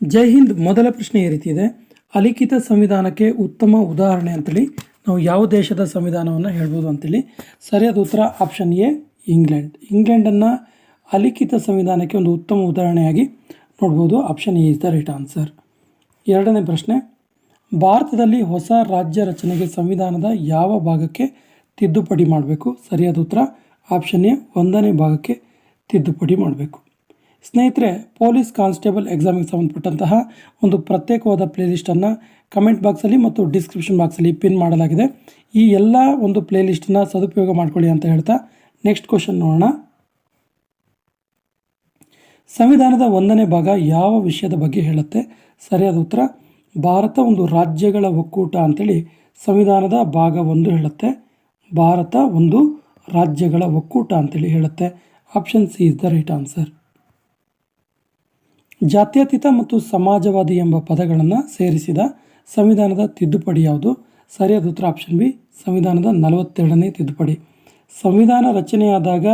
ಜೈ ಹಿಂದ್ ಮೊದಲ ಪ್ರಶ್ನೆ ಈ ರೀತಿ ಇದೆ. ಅಲಿಖಿತ ಸಂವಿಧಾನಕ್ಕೆ ಉತ್ತಮ ಉದಾಹರಣೆ ಅಂತೇಳಿ ನಾವು ಯಾವ ದೇಶದ ಸಂವಿಧಾನವನ್ನು ಹೇಳ್ಬೋದು ಅಂತೇಳಿ. ಸರಿಯಾದ ಉತ್ತರ ಆಪ್ಷನ್ ಎ ಇಂಗ್ಲೆಂಡ್ ಇಂಗ್ಲೆಂಡನ್ನು ಅಲಿಖಿತ ಸಂವಿಧಾನಕ್ಕೆ ಒಂದು ಉತ್ತಮ ಉದಾಹರಣೆಯಾಗಿ ನೋಡ್ಬೋದು. Option A is the right answer ಎರಡನೇ ಪ್ರಶ್ನೆ, ಭಾರತದಲ್ಲಿ ಹೊಸ ರಾಜ್ಯ ರಚನೆಗೆ ಸಂವಿಧಾನದ ಯಾವ ಭಾಗಕ್ಕೆ ತಿದ್ದುಪಡಿ ಮಾಡಬೇಕು? ಸರಿಯಾದ ಉತ್ತರ ಆಪ್ಷನ್ ಎ, ಒಂದನೇ ಭಾಗಕ್ಕೆ ತಿದ್ದುಪಡಿ ಮಾಡಬೇಕು. ಸ್ನೇಹಿತರೆ, ಪೊಲೀಸ್ ಕಾನ್ಸ್ಟೇಬಲ್ ಎಕ್ಸಾಮಿಗೆ ಸಂಬಂಧಪಟ್ಟಂತಹ ಒಂದು ಪ್ರತ್ಯೇಕವಾದ ಪ್ಲೇಲಿಸ್ಟನ್ನು ಕಮೆಂಟ್ ಬಾಕ್ಸಲ್ಲಿ ಮತ್ತು ಡಿಸ್ಕ್ರಿಪ್ಷನ್ ಬಾಕ್ಸಲ್ಲಿ ಪಿನ್ ಮಾಡಲಾಗಿದೆ. ಈ ಎಲ್ಲ ಒಂದು ಪ್ಲೇಲಿಸ್ಟನ್ನು ಸದುಪಯೋಗ ಮಾಡಿಕೊಳ್ಳಿ ಅಂತ ಹೇಳ್ತಾ ನೆಕ್ಸ್ಟ್ ಕ್ವಶನ್ ನೋಡೋಣ. ಸಂವಿಧಾನದ ಒಂದನೇ ಭಾಗ ಯಾವ ವಿಷಯದ ಬಗ್ಗೆ ಹೇಳುತ್ತೆ? ಸರಿಯಾದ ಉತ್ತರ, ಭಾರತ ಒಂದು ರಾಜ್ಯಗಳ ಒಕ್ಕೂಟ ಅಂತೇಳಿ ಸಂವಿಧಾನದ ಭಾಗ ಒಂದು ಹೇಳುತ್ತೆ. ಭಾರತ ಒಂದು ರಾಜ್ಯಗಳ ಒಕ್ಕೂಟ ಅಂತೇಳಿ ಹೇಳುತ್ತೆ. Option C is the right answer. ಜಾತ್ಯತೀತ ಮತ್ತು ಸಮಾಜವಾದಿ ಎಂಬ ಪದಗಳನ್ನು ಸೇರಿಸಿದ ಸಂವಿಧಾನದ ತಿದ್ದುಪಡಿ ಯಾವುದು? ಸರಿಯಾದ ಉತ್ತರ ಆಪ್ಷನ್ ಬಿ, ಸಂವಿಧಾನದ ನಲವತ್ತೆರಡನೇ ತಿದ್ದುಪಡಿ. ಸಂವಿಧಾನ ರಚನೆಯಾದಾಗ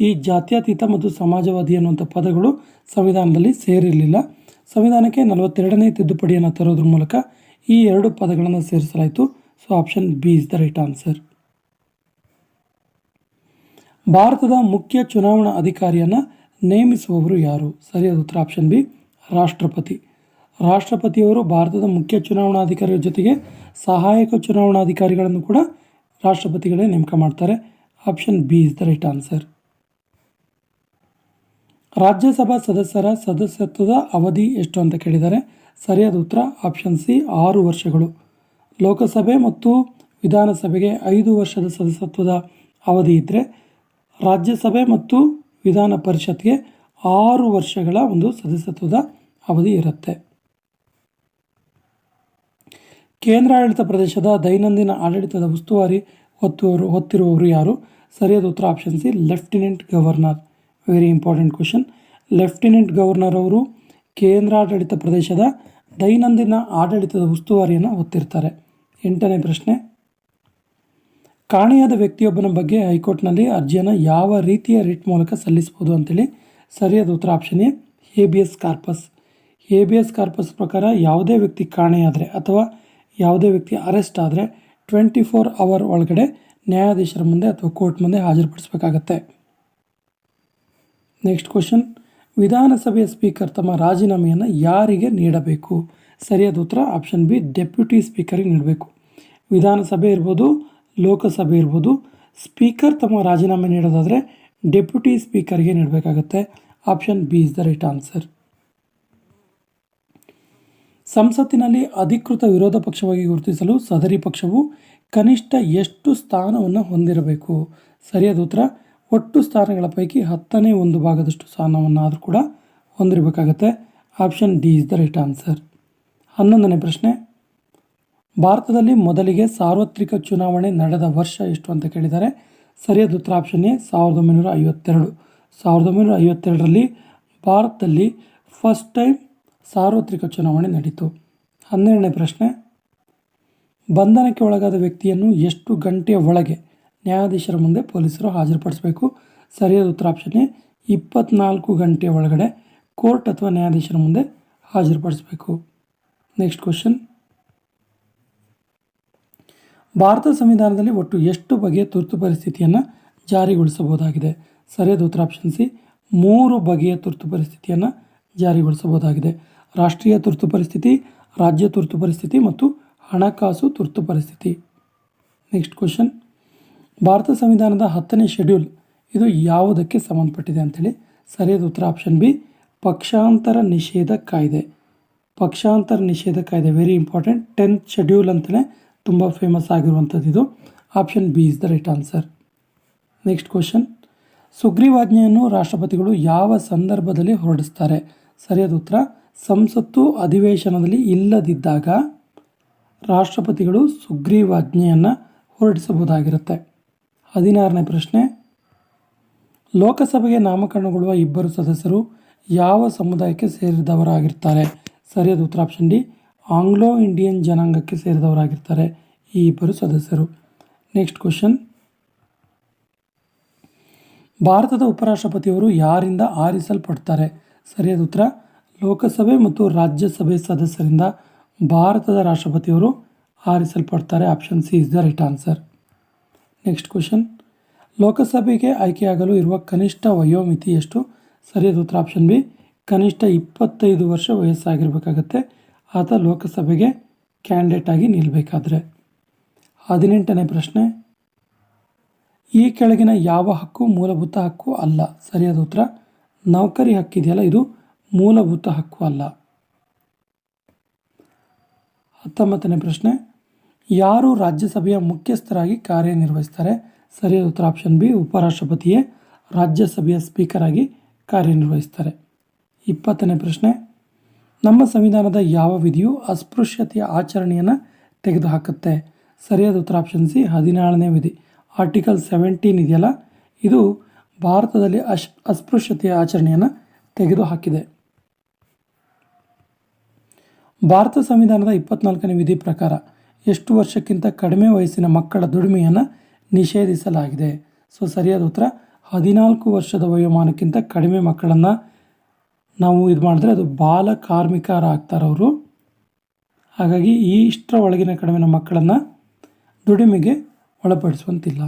ಈ ಜಾತ್ಯತೀತ ಮತ್ತು ಸಮಾಜವಾದಿ ಅನ್ನುವಂಥ ಪದಗಳು ಸಂವಿಧಾನದಲ್ಲಿ ಸೇರಿರಲಿಲ್ಲ. ಸಂವಿಧಾನಕ್ಕೆ ನಲವತ್ತೆರಡನೇ ತಿದ್ದುಪಡಿಯನ್ನು ತರೋದ್ರ ಮೂಲಕ ಈ ಎರಡು ಪದಗಳನ್ನು ಸೇರಿಸಲಾಯಿತು. So option B is the right answer ಭಾರತದ ಮುಖ್ಯ ಚುನಾವಣಾ ಅಧಿಕಾರಿಯನ್ನು ನೇಮಿಸುವವರು ಯಾರು? ಸರಿಯಾದ ಉತ್ತರ ಆಪ್ಷನ್ ಬಿ ರಾಷ್ಟ್ರಪತಿ. ರಾಷ್ಟ್ರಪತಿಯವರು ಭಾರತದ ಮುಖ್ಯ ಚುನಾವಣಾಧಿಕಾರಿಗಳ ಜೊತೆಗೆ ಸಹಾಯಕ ಚುನಾವಣಾಧಿಕಾರಿಗಳನ್ನು ಕೂಡ ರಾಷ್ಟ್ರಪತಿಗಳೇ ನೇಮಕ ಮಾಡ್ತಾರೆ. Option B is the right answer Rajya Sabha ಸದಸ್ಯರ ಸದಸ್ಯತ್ವದ ಅವಧಿ ಎಷ್ಟು ಅಂತ ಕೇಳಿದ್ದಾರೆ. ಸರಿಯಾದ ಉತ್ತರ ಆಪ್ಷನ್ ಸಿ ಆರು ವರ್ಷಗಳು. ಲೋಕಸಭೆ ಮತ್ತು ವಿಧಾನಸಭೆಗೆ ಐದು ವರ್ಷದ ಸದಸ್ಯತ್ವದ ಅವಧಿ ಇದ್ದರೆ ರಾಜ್ಯಸಭೆ ಮತ್ತು ವಿಧಾನ ಪರಿಷತ್ಗೆ ಆರು ವರ್ಷಗಳ ಒಂದು ಸದಸ್ಯತ್ವದ ಅವಧಿ ಇರುತ್ತೆ. ಕೇಂದ್ರಾಡಳಿತ ಪ್ರದೇಶದ ದೈನಂದಿನ ಆಡಳಿತದ ಉಸ್ತುವಾರಿ ಹೊತ್ತುವರು ಹೊತ್ತಿರುವವರು ಯಾರು? ಸರಿಯಾದ ಉತ್ತರ option C lieutenant governor very important question lieutenant governor ಅವರು ಕೇಂದ್ರಾಡಳಿತ ಪ್ರದೇಶದ ದೈನಂದಿನ ಆಡಳಿತದ ಉಸ್ತುವಾರಿಯನ್ನು ಹೊತ್ತಿರ್ತಾರೆ. ಎಂಟನೇ ಪ್ರಶ್ನೆ ಕಾಣೆಯಾದ ವ್ಯಕ್ತಿಯೊಬ್ಬನ ಬಗ್ಗೆ ಹೈಕೋರ್ಟ್ನಲ್ಲಿ ಅರ್ಜಿಯನ್ನು ಯಾವ ರೀತಿಯ ರಿಟ್ ಮೂಲಕ ಸಲ್ಲಿಸಬಹುದು ಅಂತೇಳಿ ಸರಿಯಾದ ಉತ್ತರ option A S corpus habeas corpus ಪ್ರಕಾರ ಯಾವುದೇ ವ್ಯಕ್ತಿ ಕಾಣೆಯಾದರೆ ಅಥವಾ ಯಾವುದೇ ವ್ಯಕ್ತಿ ಅರೆಸ್ಟ್ ಆದರೆ ಟ್ವೆಂಟಿ ಫೋರ್ ಅವರ್ ಒಳಗಡೆ ನ್ಯಾಯಾಧೀಶರ ಮುಂದೆ ಅಥವಾ ಕೋರ್ಟ್ ಮುಂದೆ ಹಾಜರುಪಡಿಸಬೇಕಾಗತ್ತೆ. ನೆಕ್ಸ್ಟ್ ಕ್ವಶನ್ ವಿಧಾನಸಭೆಯ ಸ್ಪೀಕರ್ ತಮ್ಮ ರಾಜೀನಾಮೆಯನ್ನು ಯಾರಿಗೆ ನೀಡಬೇಕು? ಸರಿಯಾದ ಉತ್ತರ ಆಪ್ಷನ್ ಬಿ ಡೆಪ್ಯೂಟಿ ಸ್ಪೀಕರಿಗೆ ನೀಡಬೇಕು. ವಿಧಾನಸಭೆ ಇರ್ಬೋದು ಲೋಕಸಭೆ ಇರ್ಬೋದು. ಸ್ಪೀಕರ್ ತಮ್ಮ ರಾಜೀನಾಮೆ ನೀಡೋದಾದರೆ ಡೆಪ್ಯೂಟಿ ಸ್ಪೀಕರ್ಗೆ ನೀಡಬೇಕಾಗತ್ತೆ. Option B is the right answer. ಸಂಸತ್ತಿನಲ್ಲಿ ಅಧಿಕೃತ ವಿರೋಧ ಪಕ್ಷವಾಗಿ ಗುರುತಿಸಲು ಸದರಿ ಪಕ್ಷವು ಕನಿಷ್ಠ ಎಷ್ಟು ಸ್ಥಾನವನ್ನು ಹೊಂದಿರಬೇಕು? ಸರಿಯಾದ ಉತ್ತರ, ಒಟ್ಟು ಸ್ಥಾನಗಳ ಪೈಕಿ ಹತ್ತನೇ ಒಂದು ಭಾಗದಷ್ಟು ಸ್ಥಾನವನ್ನು ಆದರೂ ಕೂಡ ಹೊಂದಿರಬೇಕಾಗತ್ತೆ. Option D is the right answer. ಹನ್ನೊಂದನೇ ಪ್ರಶ್ನೆ ಭಾರತದಲ್ಲಿ ಮೊದಲಿಗೆ ಸಾರ್ವತ್ರಿಕ ಚುನಾವಣೆ ನಡೆದ ವರ್ಷ ಎಷ್ಟು ಅಂತ ಕೇಳಿದರೆ, ಸರಿಯಾದ ಉತ್ತರ ಆಪ್ಷನ್ ಎ ಸಾವಿರದ ಒಂಬೈನೂರ ಐವತ್ತೆರಡು. ಸಾವಿರದ ಒಂಬೈನೂರ ಐವತ್ತೆರಡರಲ್ಲಿ ಭಾರತದಲ್ಲಿ ಫಸ್ಟ್ ಟೈಮ್ ಸಾರ್ವತ್ರಿಕ ಚುನಾವಣೆ ನಡೀತು. ಹನ್ನೆರಡನೇ ಪ್ರಶ್ನೆ, ಬಂಧನಕ್ಕೆ ಒಳಗಾದ ವ್ಯಕ್ತಿಯನ್ನು ಎಷ್ಟು ಗಂಟೆಯ ಒಳಗೆ ನ್ಯಾಯಾಧೀಶರ ಮುಂದೆ ಪೊಲೀಸರು ಹಾಜರುಪಡಿಸಬೇಕು? ಸರಿಯಾದ ಉತ್ತರ ಆಪ್ಷನ್ ಎ, ಇಪ್ಪತ್ನಾಲ್ಕು ಗಂಟೆಯ ಒಳಗಡೆ ಕೋರ್ಟ್ ಅಥವಾ ನ್ಯಾಯಾಧೀಶರ ಮುಂದೆ ಹಾಜರುಪಡಿಸಬೇಕು. ನೆಕ್ಸ್ಟ್ ಕ್ವಶನ್ ಭಾರತ ಸಂವಿಧಾನದಲ್ಲಿ ಒಟ್ಟು ಎಷ್ಟು ಬಗೆಯ ತುರ್ತು ಪರಿಸ್ಥಿತಿಯನ್ನು ಜಾರಿಗೊಳಿಸಬಹುದಾಗಿದೆ? ಸರಿಯಾದ ಉತ್ತರ ಆಪ್ಷನ್ ಸಿ, ಮೂರು ಬಗೆಯ ತುರ್ತು ಪರಿಸ್ಥಿತಿಯನ್ನು ಜಾರಿಗೊಳಿಸಬಹುದಾಗಿದೆ. ರಾಷ್ಟ್ರೀಯ ತುರ್ತು ಪರಿಸ್ಥಿತಿ, ರಾಜ್ಯ ತುರ್ತು ಪರಿಸ್ಥಿತಿ ಮತ್ತು ಹಣಕಾಸು ತುರ್ತು ಪರಿಸ್ಥಿತಿ. ನೆಕ್ಸ್ಟ್ ಕ್ವಶನ್ ಭಾರತ ಸಂವಿಧಾನದ ಹತ್ತನೇ ಶೆಡ್ಯೂಲ್ ಇದು ಯಾವುದಕ್ಕೆ ಸಂಬಂಧಪಟ್ಟಿದೆ ಅಂಥೇಳಿ ಸರಿಯಾದ ಉತ್ತರ ಆಪ್ಷನ್ ಬಿ, ಪಕ್ಷಾಂತರ ನಿಷೇಧ ಕಾಯ್ದೆ. ಪಕ್ಷಾಂತರ ನಿಷೇಧ ಕಾಯ್ದೆ ವೆರಿ ಇಂಪಾರ್ಟೆಂಟ್ ಟೆಂತ್ ಶೆಡ್ಯೂಲ್ ಅಂತಲೇ ತುಂಬ ಫೇಮಸ್ ಆಗಿರುವಂಥದ್ದು ಇದು. Option B is the right answer next question ಸುಗ್ರೀವಾಜ್ಞೆಯನ್ನು ರಾಷ್ಟ್ರಪತಿಗಳು ಯಾವ ಸಂದರ್ಭದಲ್ಲಿ ಹೊರಡಿಸ್ತಾರೆ? ಸರಿಯಾದ ಉತ್ತರ. ಸಂಸತ್ತು ಅಧಿವೇಶನದಲ್ಲಿ ಇಲ್ಲದಿದ್ದಾಗ ರಾಷ್ಟ್ರಪತಿಗಳು ಸುಗ್ರೀವಾಜ್ಞೆಯನ್ನು ಹೊರಡಿಸಬಹುದಾಗಿರುತ್ತೆ. ಹದಿನಾರನೇ ಪ್ರಶ್ನೆ. ಲೋಕಸಭೆಗೆ ನಾಮಕರಣಗೊಳ್ಳುವ ಇಬ್ಬರು ಸದಸ್ಯರು ಯಾವ ಸಮುದಾಯಕ್ಕೆ ಸೇರಿದವರಾಗಿರ್ತಾರೆ? ಸರಿಯಾದ ಉತ್ತರ. ಆಪ್ಷನ್ ಡಿ ಆಂಗ್ಲೋ ಇಂಡಿಯನ್ ಜನಾಂಗಕ್ಕೆ ಸೇರಿದವರಾಗಿರ್ತಾರೆ ಈ ಇಬ್ಬರು ಸದಸ್ಯರು. Next question. ಭಾರತದ ಉಪರಾಷ್ಟ್ರಪತಿಯವರು ಯಾರಿಂದ ಆರಿಸಲ್ಪಡ್ತಾರೆ? ಸರಿಯಾದ ಉತ್ತರ, ಲೋಕಸಭೆ ಮತ್ತು ರಾಜ್ಯಸಭೆ ಸದಸ್ಯರಿಂದ ಭಾರತದ ರಾಷ್ಟ್ರಪತಿಯವರು ಆರಿಸಲ್ಪಡ್ತಾರೆ. Option C is the right answer. Next question. ಲೋಕಸಭೆಗೆ ಆಯ್ಕೆಯಾಗಲು ಇರುವ ಕನಿಷ್ಠ ವಯೋಮಿತಿ ಎಷ್ಟು? ಸರಿಯಾದ ಉತ್ತರ, ಆಪ್ಷನ್ ಬಿ, ಕನಿಷ್ಠ ಇಪ್ಪತ್ತೈದು ವರ್ಷ ವಯಸ್ಸಾಗಿರಬೇಕಾಗತ್ತೆ. ಆತ ಲೋಕಸಭೆಗೆ ಕ್ಯಾಂಡಿಡೇಟ್ ಆಗಿ ನಿಲ್ಲಬೇಕಾದ್ರೆ ಹದಿನೆಂಟನೇ ಪ್ರಶ್ನೆ. ಈ ಕೆಳಗಿನ ಯಾವ ಹಕ್ಕು ಮೂಲಭೂತ ಹಕ್ಕು ಅಲ್ಲ? ಸರಿಯಾದ ಉತ್ತರ, ನೌಕರಿ ಹಕ್ಕಿದೆಯಲ್ಲ ಇದು ಮೂಲಭೂತ ಹಕ್ಕು ಅಲ್ಲ. ಹತ್ತೊಂಬತ್ತನೇ ಪ್ರಶ್ನೆ. ಯಾರು ರಾಜ್ಯಸಭೆಯ ಮುಖ್ಯಸ್ಥರಾಗಿ ಕಾರ್ಯನಿರ್ವಹಿಸ್ತಾರೆ? ಸರಿಯಾದ ಉತ್ತರ, ಆಪ್ಷನ್ ಬಿ, ಉಪರಾಷ್ಟ್ರಪತಿಯೇ ರಾಜ್ಯಸಭೆಯ ಸ್ಪೀಕರ್ ಆಗಿ ಕಾರ್ಯನಿರ್ವಹಿಸ್ತಾರೆ. ಇಪ್ಪತ್ತನೇ ಪ್ರಶ್ನೆ. ನಮ್ಮ ಸಂವಿಧಾನದ ಯಾವ ವಿಧಿಯು ಅಸ್ಪೃಶ್ಯತೆಯ ಆಚರಣೆಯನ್ನು ತೆಗೆದುಹಾಕುತ್ತೆ? ಸರಿಯಾದ ಉತ್ತರ ಆಪ್ಷನ್ ಸಿ ಹದಿನೇಳನೇ ವಿಧಿ. ಆರ್ಟಿಕಲ್ ಸೆವೆಂಟೀನ್ ಇದೆಯಲ್ಲ? ಇದು ಭಾರತದಲ್ಲಿ ಅಶ್, ಅಸ್ಪೃಶ್ಯತೆಯ ಆಚರಣೆಯನ್ನು ತೆಗೆದುಹಾಕಿದೆ. ಭಾರತ ಸಂವಿಧಾನದ ಇಪ್ಪತ್ನಾಲ್ಕನೇ ವಿಧಿ ಪ್ರಕಾರ ಎಷ್ಟು ವರ್ಷಕ್ಕಿಂತ ಕಡಿಮೆ ವಯಸ್ಸಿನ ಮಕ್ಕಳ ದುಡಿಮೆಯನ್ನು ನಿಷೇಧಿಸಲಾಗಿದೆ? ಸೊ, ಸರಿಯಾದ ಉತ್ತರ, ಹದಿನಾಲ್ಕು ವರ್ಷದ ವಯೋಮಾನಕ್ಕಿಂತ ಕಡಿಮೆ ಮಕ್ಕಳನ್ನು ನಾವು ಇದು ಮಾಡಿದ್ರೆ ಅದು ಬಾಲ ಕಾರ್ಮಿಕರಾಗ್ತಾರವರು. ಹಾಗಾಗಿ ಈ ಇಷ್ಟರ ಒಳಗಿನ ಕಡಿಮೆ ಮಕ್ಕಳನ್ನು ದುಡಿಮೆಗೆ ಒಳಪಡಿಸುವಂತಿಲ್ಲ.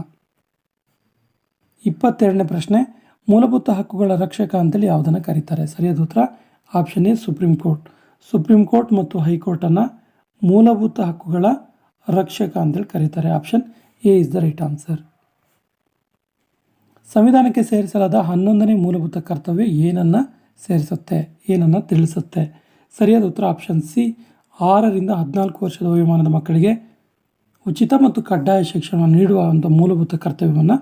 ಇಪ್ಪತ್ತೆರಡನೇ ಪ್ರಶ್ನೆ, ಮೂಲಭೂತ ಹಕ್ಕುಗಳ ರಕ್ಷಕ ಅಂತೇಳಿ ಯಾವುದನ್ನು ಕರೀತಾರೆ? ಸರಿಯಾದ ಉತ್ತರ, option A, supreme court. Supreme court ಮತ್ತು ಹೈಕೋರ್ಟನ್ನು ಮೂಲಭೂತ ಹಕ್ಕುಗಳ ರಕ್ಷಕ ಅಂತೇಳಿ ಕರೀತಾರೆ. Option A is the right answer. ಸಂವಿಧಾನಕ್ಕೆ ಸೇರಿಸಲಾದ ಹನ್ನೊಂದನೇ ಮೂಲಭೂತ ಕರ್ತವ್ಯ ಏನನ್ನು ಸೇರಿಸುತ್ತೆ, ಏನನ್ನು ತಿಳಿಸುತ್ತೆ. ಸರಿಯಾದ ಉತ್ತರ ಆಪ್ಷನ್ ಸಿ ಆರರಿಂದ ಹದಿನಾಲ್ಕು ವರ್ಷದ ವಯೋಮಾನದ ಮಕ್ಕಳಿಗೆ ಉಚಿತ ಮತ್ತು ಕಡ್ಡಾಯ ಶಿಕ್ಷಣವನ್ನು ನೀಡುವ ಒಂದು ಮೂಲಭೂತ ಕರ್ತವ್ಯವನ್ನು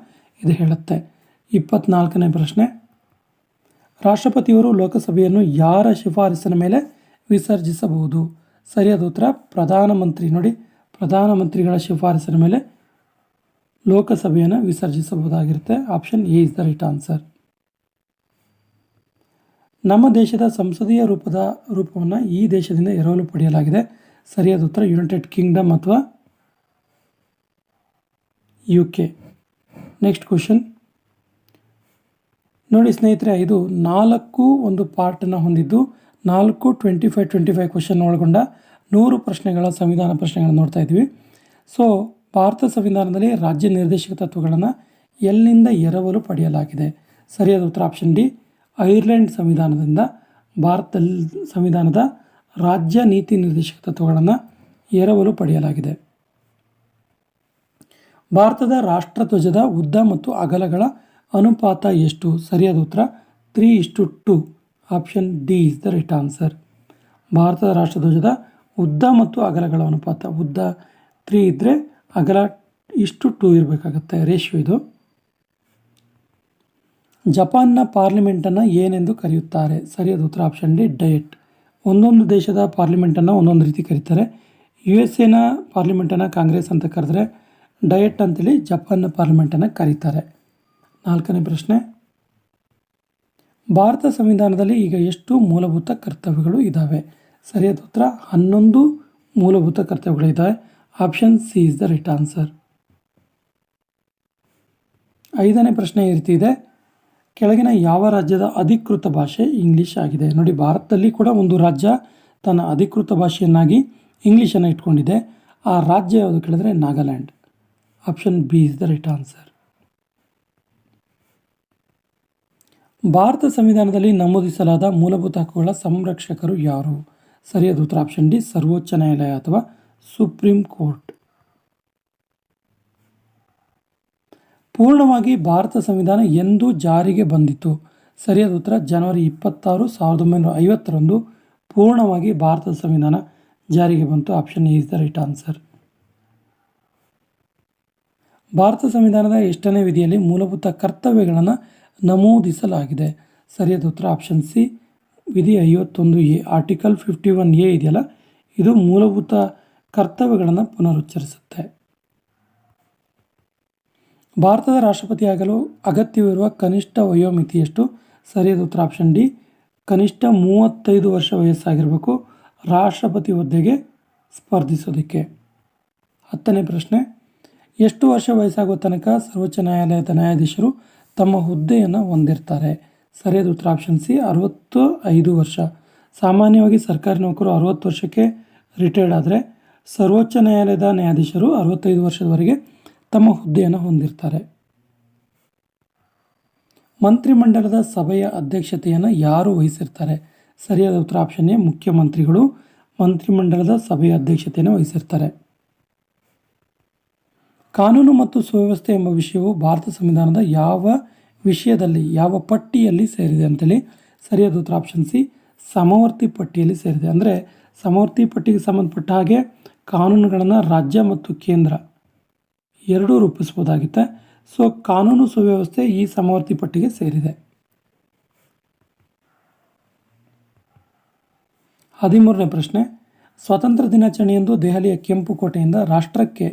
ಇದು ಹೇಳುತ್ತೆ. ಇಪ್ಪತ್ನಾಲ್ಕನೇ ಪ್ರಶ್ನೆ. ರಾಷ್ಟ್ರಪತಿಯವರು ಲೋಕಸಭೆಯನ್ನು ಯಾರ ಶಿಫಾರಸಿನ ಮೇಲೆ ವಿಸರ್ಜಿಸಬಹುದು? ಸರಿಯಾದ ಉತ್ತರ, ಪ್ರಧಾನಮಂತ್ರಿ. ನೋಡಿ, ಪ್ರಧಾನಮಂತ್ರಿಗಳ ಶಿಫಾರಸಿನ ಮೇಲೆ ಲೋಕಸಭೆಯನ್ನು ವಿಸರ್ಜಿಸಬಹುದಾಗಿರುತ್ತೆ. Option A is the right answer ನಮ್ಮ ದೇಶದ ಸಂಸದೀಯ ರೂಪದ ರೂಪವನ್ನು ಈ ದೇಶದಿಂದ ಎರವಲು ಪಡೆಯಲಾಗಿದೆ. ಸರಿಯಾದ ಉತ್ತರ ಯುನೈಟೆಡ್ ಕಿಂಗ್ಡಮ್ ಅಥವಾ ಯು ಕೆ ನೆಕ್ಸ್ಟ್ ಕ್ವಶನ್ ನೋಡಿ ಸ್ನೇಹಿತರೆ, ಇದು ನಾಲ್ಕು ಒಂದು ಪಾರ್ಟನ್ನು ಹೊಂದಿದ್ದು, ನಾಲ್ಕು twenty five twenty five question ಒಳಗೊಂಡ ನೂರು ಪ್ರಶ್ನೆಗಳ ಸಂವಿಧಾನ ಪ್ರಶ್ನೆಗಳನ್ನು ನೋಡ್ತಾ ಇದ್ವಿ. ಸೊ ಭಾರತ ಸಂವಿಧಾನದಲ್ಲಿ ರಾಜ್ಯ ನಿರ್ದೇಶಕ ತತ್ವಗಳನ್ನು ಎಲ್ಲಿಂದ ಎರವಲು ಪಡೆಯಲಾಗಿದೆ? ಸರಿಯಾದ ಉತ್ತರ ಆಪ್ಷನ್ ಡಿ ಐರ್ಲೆಂಡ್ ಸಂವಿಧಾನದಿಂದ ಭಾರತದಲ್ಲಿ ಸಂವಿಧಾನದ ರಾಜ್ಯ ನೀತಿ ನಿರ್ದೇಶಕ ತತ್ವಗಳನ್ನು ಎರವಲು ಪಡೆಯಲಾಗಿದೆ. ಭಾರತದ ರಾಷ್ಟ್ರಧ್ವಜದ ಉದ್ದ ಮತ್ತು ಅಗಲಗಳ ಅನುಪಾತ ಎಷ್ಟು? ಸರಿಯಾದ ಉತ್ತರ, ತ್ರೀ ಇಷ್ಟು two. Option D is the right answer. ಭಾರತದ ರಾಷ್ಟ್ರಧ್ವಜದ ಉದ್ದ ಮತ್ತು ಅಗಲಗಳ ಅನುಪಾತ. ಉದ್ದ ತ್ರೀ ಇದ್ದರೆ ಅಗಲ ಇಷ್ಟು ಟೂ ಇರಬೇಕಾಗತ್ತೆ. ರೇಷಿಯೋ ಇದು. ಜಪಾನ್ನ ಪಾರ್ಲಿಮೆಂಟನ್ನು ಏನೆಂದು ಕರೆಯುತ್ತಾರೆ? ಸರಿಯಾದ ಉತ್ತರ ಆಪ್ಷನ್ ಡಿ, ಡಯಟ್. ಒಂದೊಂದು ದೇಶದ ಪಾರ್ಲಿಮೆಂಟನ್ನು ಒಂದೊಂದು ರೀತಿ ಕರೀತಾರೆ. ಯು ಎಸ್ ಎನ ಪಾರ್ಲಿಮೆಂಟನ್ನು ಕಾಂಗ್ರೆಸ್ ಅಂತ ಕರೆದ್ರೆ ಡಯಟ್ ಅಂತೇಳಿ ಜಪಾನ್ನ ಪಾರ್ಲಿಮೆಂಟನ್ನು ಕರೀತಾರೆ. ನಾಲ್ಕನೇ ಪ್ರಶ್ನೆ. ಭಾರತ ಸಂವಿಧಾನದಲ್ಲಿ ಈಗ ಎಷ್ಟು ಮೂಲಭೂತ ಕರ್ತವ್ಯಗಳು ಇದ್ದಾವೆ ಸರಿಯಾದ ಉತ್ತರ. ಹನ್ನೊಂದು ಮೂಲಭೂತ ಕರ್ತವ್ಯಗಳಿದ್ದಾವೆ option C is the right answer. ಐದನೇ ಪ್ರಶ್ನೆ ಈ ಇದೆ. ಕೆಳಗಿನ ಯಾವ ರಾಜ್ಯದ ಅಧಿಕೃತ ಭಾಷೆ ಇಂಗ್ಲೀಷ್ ಆಗಿದೆ? ನೋಡಿ, ಭಾರತದಲ್ಲಿ ಕೂಡ ಒಂದು ರಾಜ್ಯ ತನ್ನ ಅಧಿಕೃತ ಭಾಷೆಯನ್ನಾಗಿ ಇಂಗ್ಲೀಷನ್ನು ಇಟ್ಕೊಂಡಿದೆ. ಆ ರಾಜ್ಯ ಯಾವುದು ಕೇಳಿದ್ರೆ Nagaland. Option B is the right answer. Bharat ಸಂವಿಧಾನದಲ್ಲಿ ನಮೂದಿಸಲಾದ ಮೂಲಭೂತ ಹಕ್ಕುಗಳ ಸಂರಕ್ಷಕರು ಯಾರು? ಸರಿಯಾದ ಉತ್ತರ ಆಪ್ಷನ್ ಡಿ, ಸರ್ವೋಚ್ಚ ನ್ಯಾಯಾಲಯ ಅಥವಾ ಸುಪ್ರೀಂ ಕೋರ್ಟ್. ಪೂರ್ಣವಾಗಿ ಭಾರತ ಸಂವಿಧಾನ ಎಂದು ಜಾರಿಗೆ ಬಂದಿತು ಸರಿಯಾದ ಉತ್ತರ ಜನವರಿ ಇಪ್ಪತ್ತಾರು, ಸಾವಿರದ ಒಂಬೈನೂರ ಐವತ್ತರಂದು ಪೂರ್ಣವಾಗಿ ಭಾರತದ ಸಂವಿಧಾನ ಜಾರಿಗೆ ಬಂತು. Option is the right answer. Bharat ಸಂವಿಧಾನದ ಎಷ್ಟನೇ ವಿಧಿಯಲ್ಲಿ ಮೂಲಭೂತ ಕರ್ತವ್ಯಗಳನ್ನು ನಮೂದಿಸಲಾಗಿದೆ? ಸರಿಯಾದ ಉತ್ತರ ಆಪ್ಷನ್ ಸಿ, ವಿಧಿ ಐವತ್ತೊಂದು A, article fifty one A ಇದೆಯಲ್ಲ? ಇದು ಮೂಲಭೂತ ಕರ್ತವ್ಯಗಳನ್ನು ಪುನರುಚ್ಚರಿಸುತ್ತೆ. ಭಾರತದ ರಾಷ್ಟ್ರಪತಿಯಾಗಲು ಅಗತ್ಯವಿರುವ ಕನಿಷ್ಠ ವಯೋಮಿತಿ ಎಷ್ಟು ಸರಿಯಾದ ಉತ್ತರ ಆಪ್ಷನ್ ಡಿ ಕನಿಷ್ಠ ಮೂವತ್ತೈದು ವರ್ಷ ವಯಸ್ಸಾಗಿರಬೇಕು ರಾಷ್ಟ್ರಪತಿ ಹುದ್ದೆಗೆ ಸ್ಪರ್ಧಿಸೋದಕ್ಕೆ. ಹತ್ತನೇ ಪ್ರಶ್ನೆ, ಎಷ್ಟು ವರ್ಷ ವಯಸ್ಸಾಗುವ ತನಕ ಸರ್ವೋಚ್ಚ ನ್ಯಾಯಾಲಯದ ನ್ಯಾಯಾಧೀಶರು ತಮ್ಮ ಹುದ್ದೆಯನ್ನು ಹೊಂದಿರ್ತಾರೆ? ಸರಿಯಾದ ಉತ್ತರ ಆಪ್ಷನ್ ಸಿ ಅರವತ್ತು ಐದು ವರ್ಷ. ಸಾಮಾನ್ಯವಾಗಿ ಸರ್ಕಾರಿ ನೌಕರು ಅರವತ್ತು ವರ್ಷಕ್ಕೆ ರಿಟೈರ್ಡ್ ಆದರೆ ಸರ್ವೋಚ್ಚ ನ್ಯಾಯಾಲಯದ ನ್ಯಾಯಾಧೀಶರು ಅರವತ್ತೈದು ವರ್ಷದವರೆಗೆ ತಮ್ಮ ಹುದ್ದೆಯನ್ನು ಹೊಂದಿರ್ತಾರೆ. ಮಂತ್ರಿಮಂಡಲದ ಸಭೆಯ ಅಧ್ಯಕ್ಷತೆಯನ್ನು ಯಾರು ವಹಿಸಿರ್ತಾರೆ? ಸರಿಯಾದ ಉತ್ತರ ಆಪ್ಷನ್ ಎ, ಮುಖ್ಯಮಂತ್ರಿಗಳು ಮಂತ್ರಿಮಂಡಲದ ಸಭೆಯ ಅಧ್ಯಕ್ಷತೆಯನ್ನು ವಹಿಸಿರ್ತಾರೆ. ಕಾನೂನು ಮತ್ತು ಸುವ್ಯವಸ್ಥೆ ಎಂಬ ವಿಷಯವು ಭಾರತ ಸಂವಿಧಾನದ ಯಾವ ವಿಷಯದಲ್ಲಿ, ಯಾವ ಪಟ್ಟಿಯಲ್ಲಿ ಸೇರಿದೆ ಅಂತೇಳಿ ಸರಿಯಾದ ಉತ್ತರ ಆಪ್ಷನ್ ಸಿ, ಸಮವರ್ತಿ ಪಟ್ಟಿಯಲ್ಲಿ ಸೇರಿದೆ. ಅಂದರೆ ಸಮವರ್ತಿ ಪಟ್ಟಿಗೆ ಸಂಬಂಧಪಟ್ಟ ಹಾಗೆ ಕಾನೂನುಗಳನ್ನು ರಾಜ್ಯ ಮತ್ತು ಕೇಂದ್ರ ಎರಡೂ ರೂಪಿಸ್ಬೋದಾಗಿತ್ತೆ ಸೊ ಕಾನೂನು ಸುವ್ಯವಸ್ಥೆ ಈ ಸಮವರ್ತಿ ಪಟ್ಟಿಗೆ ಸೇರಿದೆ. ಹದಿಮೂರನೇ ಪ್ರಶ್ನೆ. ಸ್ವಾತಂತ್ರ್ಯ ದಿನಾಚರಣೆಯಂದು ದೆಹಲಿಯ ಕೆಂಪು ಕೋಟೆಯಿಂದ ರಾಷ್ಟ್ರಕ್ಕೆ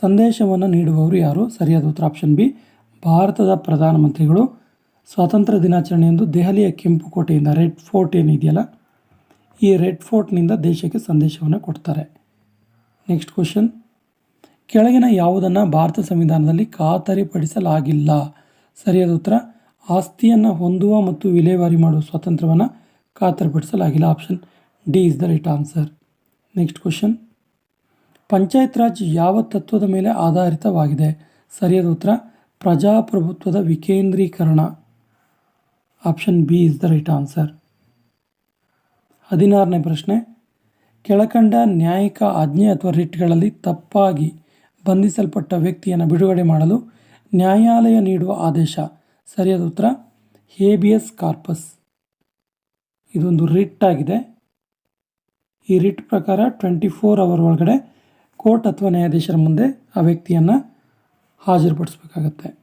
ಸಂದೇಶವನ್ನು ನೀಡುವವರು ಯಾರು? ಸರಿಯಾದ ಉತ್ತರ ಆಪ್ಷನ್ ಬಿ, ಭಾರತದ ಪ್ರಧಾನಮಂತ್ರಿಗಳು. ಸ್ವಾತಂತ್ರ್ಯ ದಿನಾಚರಣೆಯಂದು ದೆಹಲಿಯ ಕೆಂಪು ಕೋಟೆಯಿಂದ ರೆಡ್ ಫೋರ್ಟ್ ಏನಿದೆಯಲ್ಲ, ಈ ರೆಡ್ ಫೋರ್ಟ್ನಿಂದ ದೇಶಕ್ಕೆ ಸಂದೇಶವನ್ನು ಕೊಡ್ತಾರೆ. ನೆಕ್ಸ್ಟ್ ಕ್ವಶನ್ ಕೆಳಗಿನ ಯಾವುದನ್ನು ಭಾರತ ಸಂವಿಧಾನದಲ್ಲಿ ಖಾತರಿಪಡಿಸಲಾಗಿಲ್ಲ. ಸರಿಯಾದ ಉತ್ತರ, ಆಸ್ತಿಯನ್ನು ಹೊಂದುವ ಮತ್ತು ವಿಲೇವಾರಿ ಮಾಡುವ ಸ್ವಾತಂತ್ರ್ಯವನ್ನು ಖಾತರಿಪಡಿಸಲಾಗಿಲ್ಲ. Option D is the right answer. Next question. Panchayat raj ಯಾವ ತತ್ವದ ಮೇಲೆ ಆಧಾರಿತವಾಗಿದೆ? ಸರಿಯಾದ ಉತ್ತರ, ಪ್ರಜಾಪ್ರಭುತ್ವದ ವಿಕೇಂದ್ರೀಕರಣ. Option B is the right answer. ಹದಿನಾರನೇ ಪ್ರಶ್ನೆ. ಕೆಳಕಂಡ ನ್ಯಾಯಿಕ ಆಜ್ಞೆ ಅಥವಾ ರಿಟ್ಗಳಲ್ಲಿ ತಪ್ಪಾಗಿ ಬಂಧಿಸಲ್ಪಟ್ಟ ವ್ಯಕ್ತಿಯನ್ನು ಬಿಡುಗಡೆ ಮಾಡಲು ನ್ಯಾಯಾಲಯ ನೀಡುವ ಆದೇಶ. ಸರಿಯಾದ ಉತ್ತರ? Habeas corpus. ಇದೊಂದು ರಿಟ್ ಆಗಿದೆ. ಈ ರಿಟ್ ಪ್ರಕಾರ ಟ್ವೆಂಟಿ ಫೋರ್ ಅವರ್ ಒಳಗಡೆ ಕೋರ್ಟ್ ಅಥವಾ ನ್ಯಾಯಾಧೀಶರ ಮುಂದೆ ಆ ವ್ಯಕ್ತಿಯನ್ನು ಹಾಜರುಪಡಿಸಬೇಕಾಗತ್ತೆ.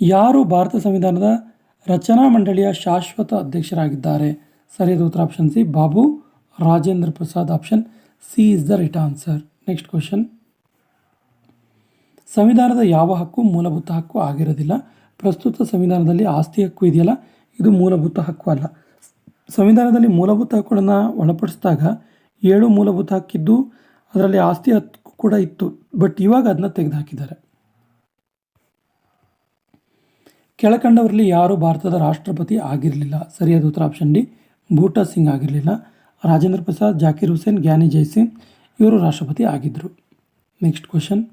ಯಾರು ಭಾರತ ಸಂವಿಧಾನದ ರಚನಾ ಮಂಡಳಿಯ ಶಾಶ್ವತ ಅಧ್ಯಕ್ಷರಾಗಿದ್ದಾರೆ? ಸರಿಯಾದ ಉತ್ತರ option C, Babu Rajendra Prasad. Option C is the right answer. Next question. ಸಂವಿಧಾನದ ಯಾವ ಹಕ್ಕು ಮೂಲಭೂತ ಹಕ್ಕು ಆಗಿರೋದಿಲ್ಲ. ಪ್ರಸ್ತುತ ಸಂವಿಧಾನದಲ್ಲಿ ಆಸ್ತಿ ಹಕ್ಕು ಇದೆಯಲ್ಲ, ಇದು ಮೂಲಭೂತ ಹಕ್ಕು ಅಲ್ಲ. ಸಂವಿಧಾನದಲ್ಲಿ ಮೂಲಭೂತ ಹಕ್ಕುಗಳನ್ನು ಒಳಪಡಿಸಿದಾಗ ಏಳು ಮೂಲಭೂತ ಹಕ್ಕಿದ್ದು, ಅದರಲ್ಲಿ ಆಸ್ತಿ ಹಕ್ಕು ಕೂಡ ಇತ್ತು. ಬಟ್ ಇವಾಗ ಅದನ್ನ ತೆಗೆದುಹಾಕಿದ್ದಾರೆ. ಕೆಳಕಂಡವರಲ್ಲಿ ಯಾರು ಭಾರತದ ರಾಷ್ಟ್ರಪತಿ ಆಗಿರಲಿಲ್ಲ. ಸರಿಯಾದ ಉತ್ತರ ಆಪ್ಷನ್ ಡಿ ಬೂಟಾ ಸಿಂಗ್ ಆಗಿರಲಿಲ್ಲ. ರಾಜೇಂದ್ರ ಪ್ರಸಾದ್, ಜಾಕಿರ್ ಹುಸೇನ್ ಗ್ಯಾನಿ ಜೈಸಿಂಗ್ ಇವರು ರಾಷ್ಟ್ರಪತಿ ಆಗಿದ್ದರು ನೆಕ್ಸ್ಟ್ ಕ್ವಶನ್.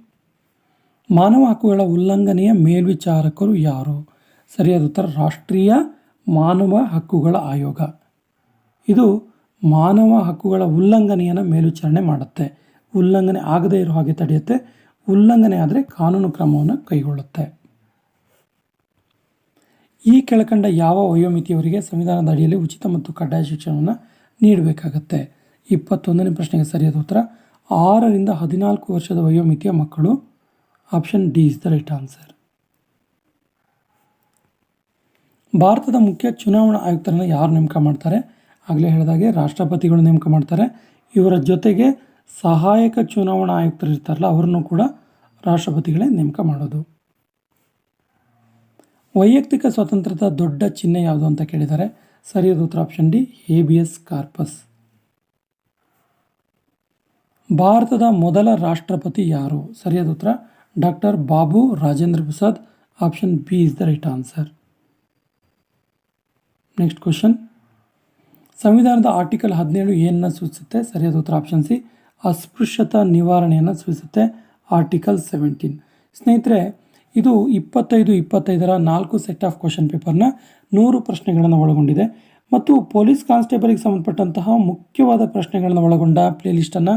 ಮಾನವ ಹಕ್ಕುಗಳ ಉಲ್ಲಂಘನೆಯ ಮೇಲ್ವಿಚಾರಕರು ಯಾರು? ಸರಿಯಾದ ಉತ್ತರ, ರಾಷ್ಟ್ರೀಯ ಮಾನವ ಹಕ್ಕುಗಳ ಆಯೋಗ. ಇದು ಮಾನವ ಹಕ್ಕುಗಳ ಉಲ್ಲಂಘನೆಯನ್ನು ಮೇಲ್ವಿಚಾರಣೆ ಮಾಡುತ್ತೆ. ಉಲ್ಲಂಘನೆ ಆಗದೇ ಇರೋ ಹಾಗೆ ತಡೆಯುತ್ತೆ. ಉಲ್ಲಂಘನೆ ಆದರೆ ಕಾನೂನು ಕ್ರಮವನ್ನು ಕೈಗೊಳ್ಳುತ್ತೆ. ಈ ಕೆಳಕಂಡ ಯಾವ ವಯೋಮಿತಿಯವರಿಗೆ ಸಂವಿಧಾನದ ಅಡಿಯಲ್ಲಿ ಉಚಿತ ಮತ್ತು ಕಡ್ಡಾಯ ಶಿಕ್ಷಣವನ್ನು ನೀಡಬೇಕಾಗತ್ತೆ? ಇಪ್ಪತ್ತೊಂದನೇ ಪ್ರಶ್ನೆಗೆ ಸರಿಯಾದ ಉತ್ತರ, ಆರರಿಂದ ಹದಿನಾಲ್ಕು ವರ್ಷದ ವಯೋಮಿತಿಯ ಮಕ್ಕಳು option D is the right answer ಭಾರತದ ಮುಖ್ಯ ಚುನಾವಣಾ ಆಯುಕ್ತರನ್ನು ಯಾರು ನೇಮಕ ಮಾಡ್ತಾರೆ? ಆಗಲೇ ಹೇಳಿದಾಗೆ ರಾಷ್ಟ್ರಪತಿಗಳು ನೇಮಕ ಮಾಡ್ತಾರೆ. ಇವರ ಜೊತೆಗೆ ಸಹಾಯಕ ಚುನಾವಣಾ ಆಯುಕ್ತರು ಇರ್ತಾರಲ್ಲ, ಅವರನ್ನು ಕೂಡ ರಾಷ್ಟ್ರಪತಿಗಳೇ ನೇಮಕ ಮಾಡೋದು. ವೈಯಕ್ತಿಕ ಸ್ವಾತಂತ್ರ್ಯದ ದೊಡ್ಡ ಚಿಹ್ನೆ ಯಾವುದು ಅಂತ ಕೇಳಿದ್ದಾರೆ ಸರಿಯಾದ ಉತ್ತರ ಆಪ್ಷನ್ ಡಿ ಹೇಬಿಯಸ್ ಕಾರ್ಪಸ್ ಭಾರತದ ಮೊದಲ ರಾಷ್ಟ್ರಪತಿ ಯಾರು? ಸರಿಯಾದ ಉತ್ತರ doctor Babu Rajendra Prasad option B is the right answer next question ಸಂವಿಧಾನದ ಆರ್ಟಿಕಲ್ ಹದಿನೇಳು ಏನನ್ನು ಸೂಚಿಸುತ್ತೆ? ಸರಿಯಾದ ಉತ್ತರ ಆಪ್ಷನ್ ಸಿ. ಅಸ್ಪೃಶ್ಯತಾ ನಿವಾರಣೆಯನ್ನು ಸೂಚಿಸುತ್ತೆ. ಆರ್ಟಿಕಲ್ ಸೆವೆಂಟೀನ್ ಸ್ನೇಹಿತರೆ, ಇದು ಇಪ್ಪತ್ತೈದು ಇಪ್ಪತ್ತೈದರ ನಾಲ್ಕು ಸೆಟ್ ಆಫ್ ಕ್ವಶನ್ ಪೇಪರ್ನ ನೂರು ಪ್ರಶ್ನೆಗಳನ್ನು ಒಳಗೊಂಡಿದೆ. ಮತ್ತು ಪೊಲೀಸ್ ಕಾನ್ಸ್ಟೇಬಲ್ಗೆ ಸಂಬಂಧಪಟ್ಟಂತಹ ಮುಖ್ಯವಾದ ಪ್ರಶ್ನೆಗಳನ್ನು ಒಳಗೊಂಡ ಪ್ಲೇಲಿಸ್ಟನ್ನು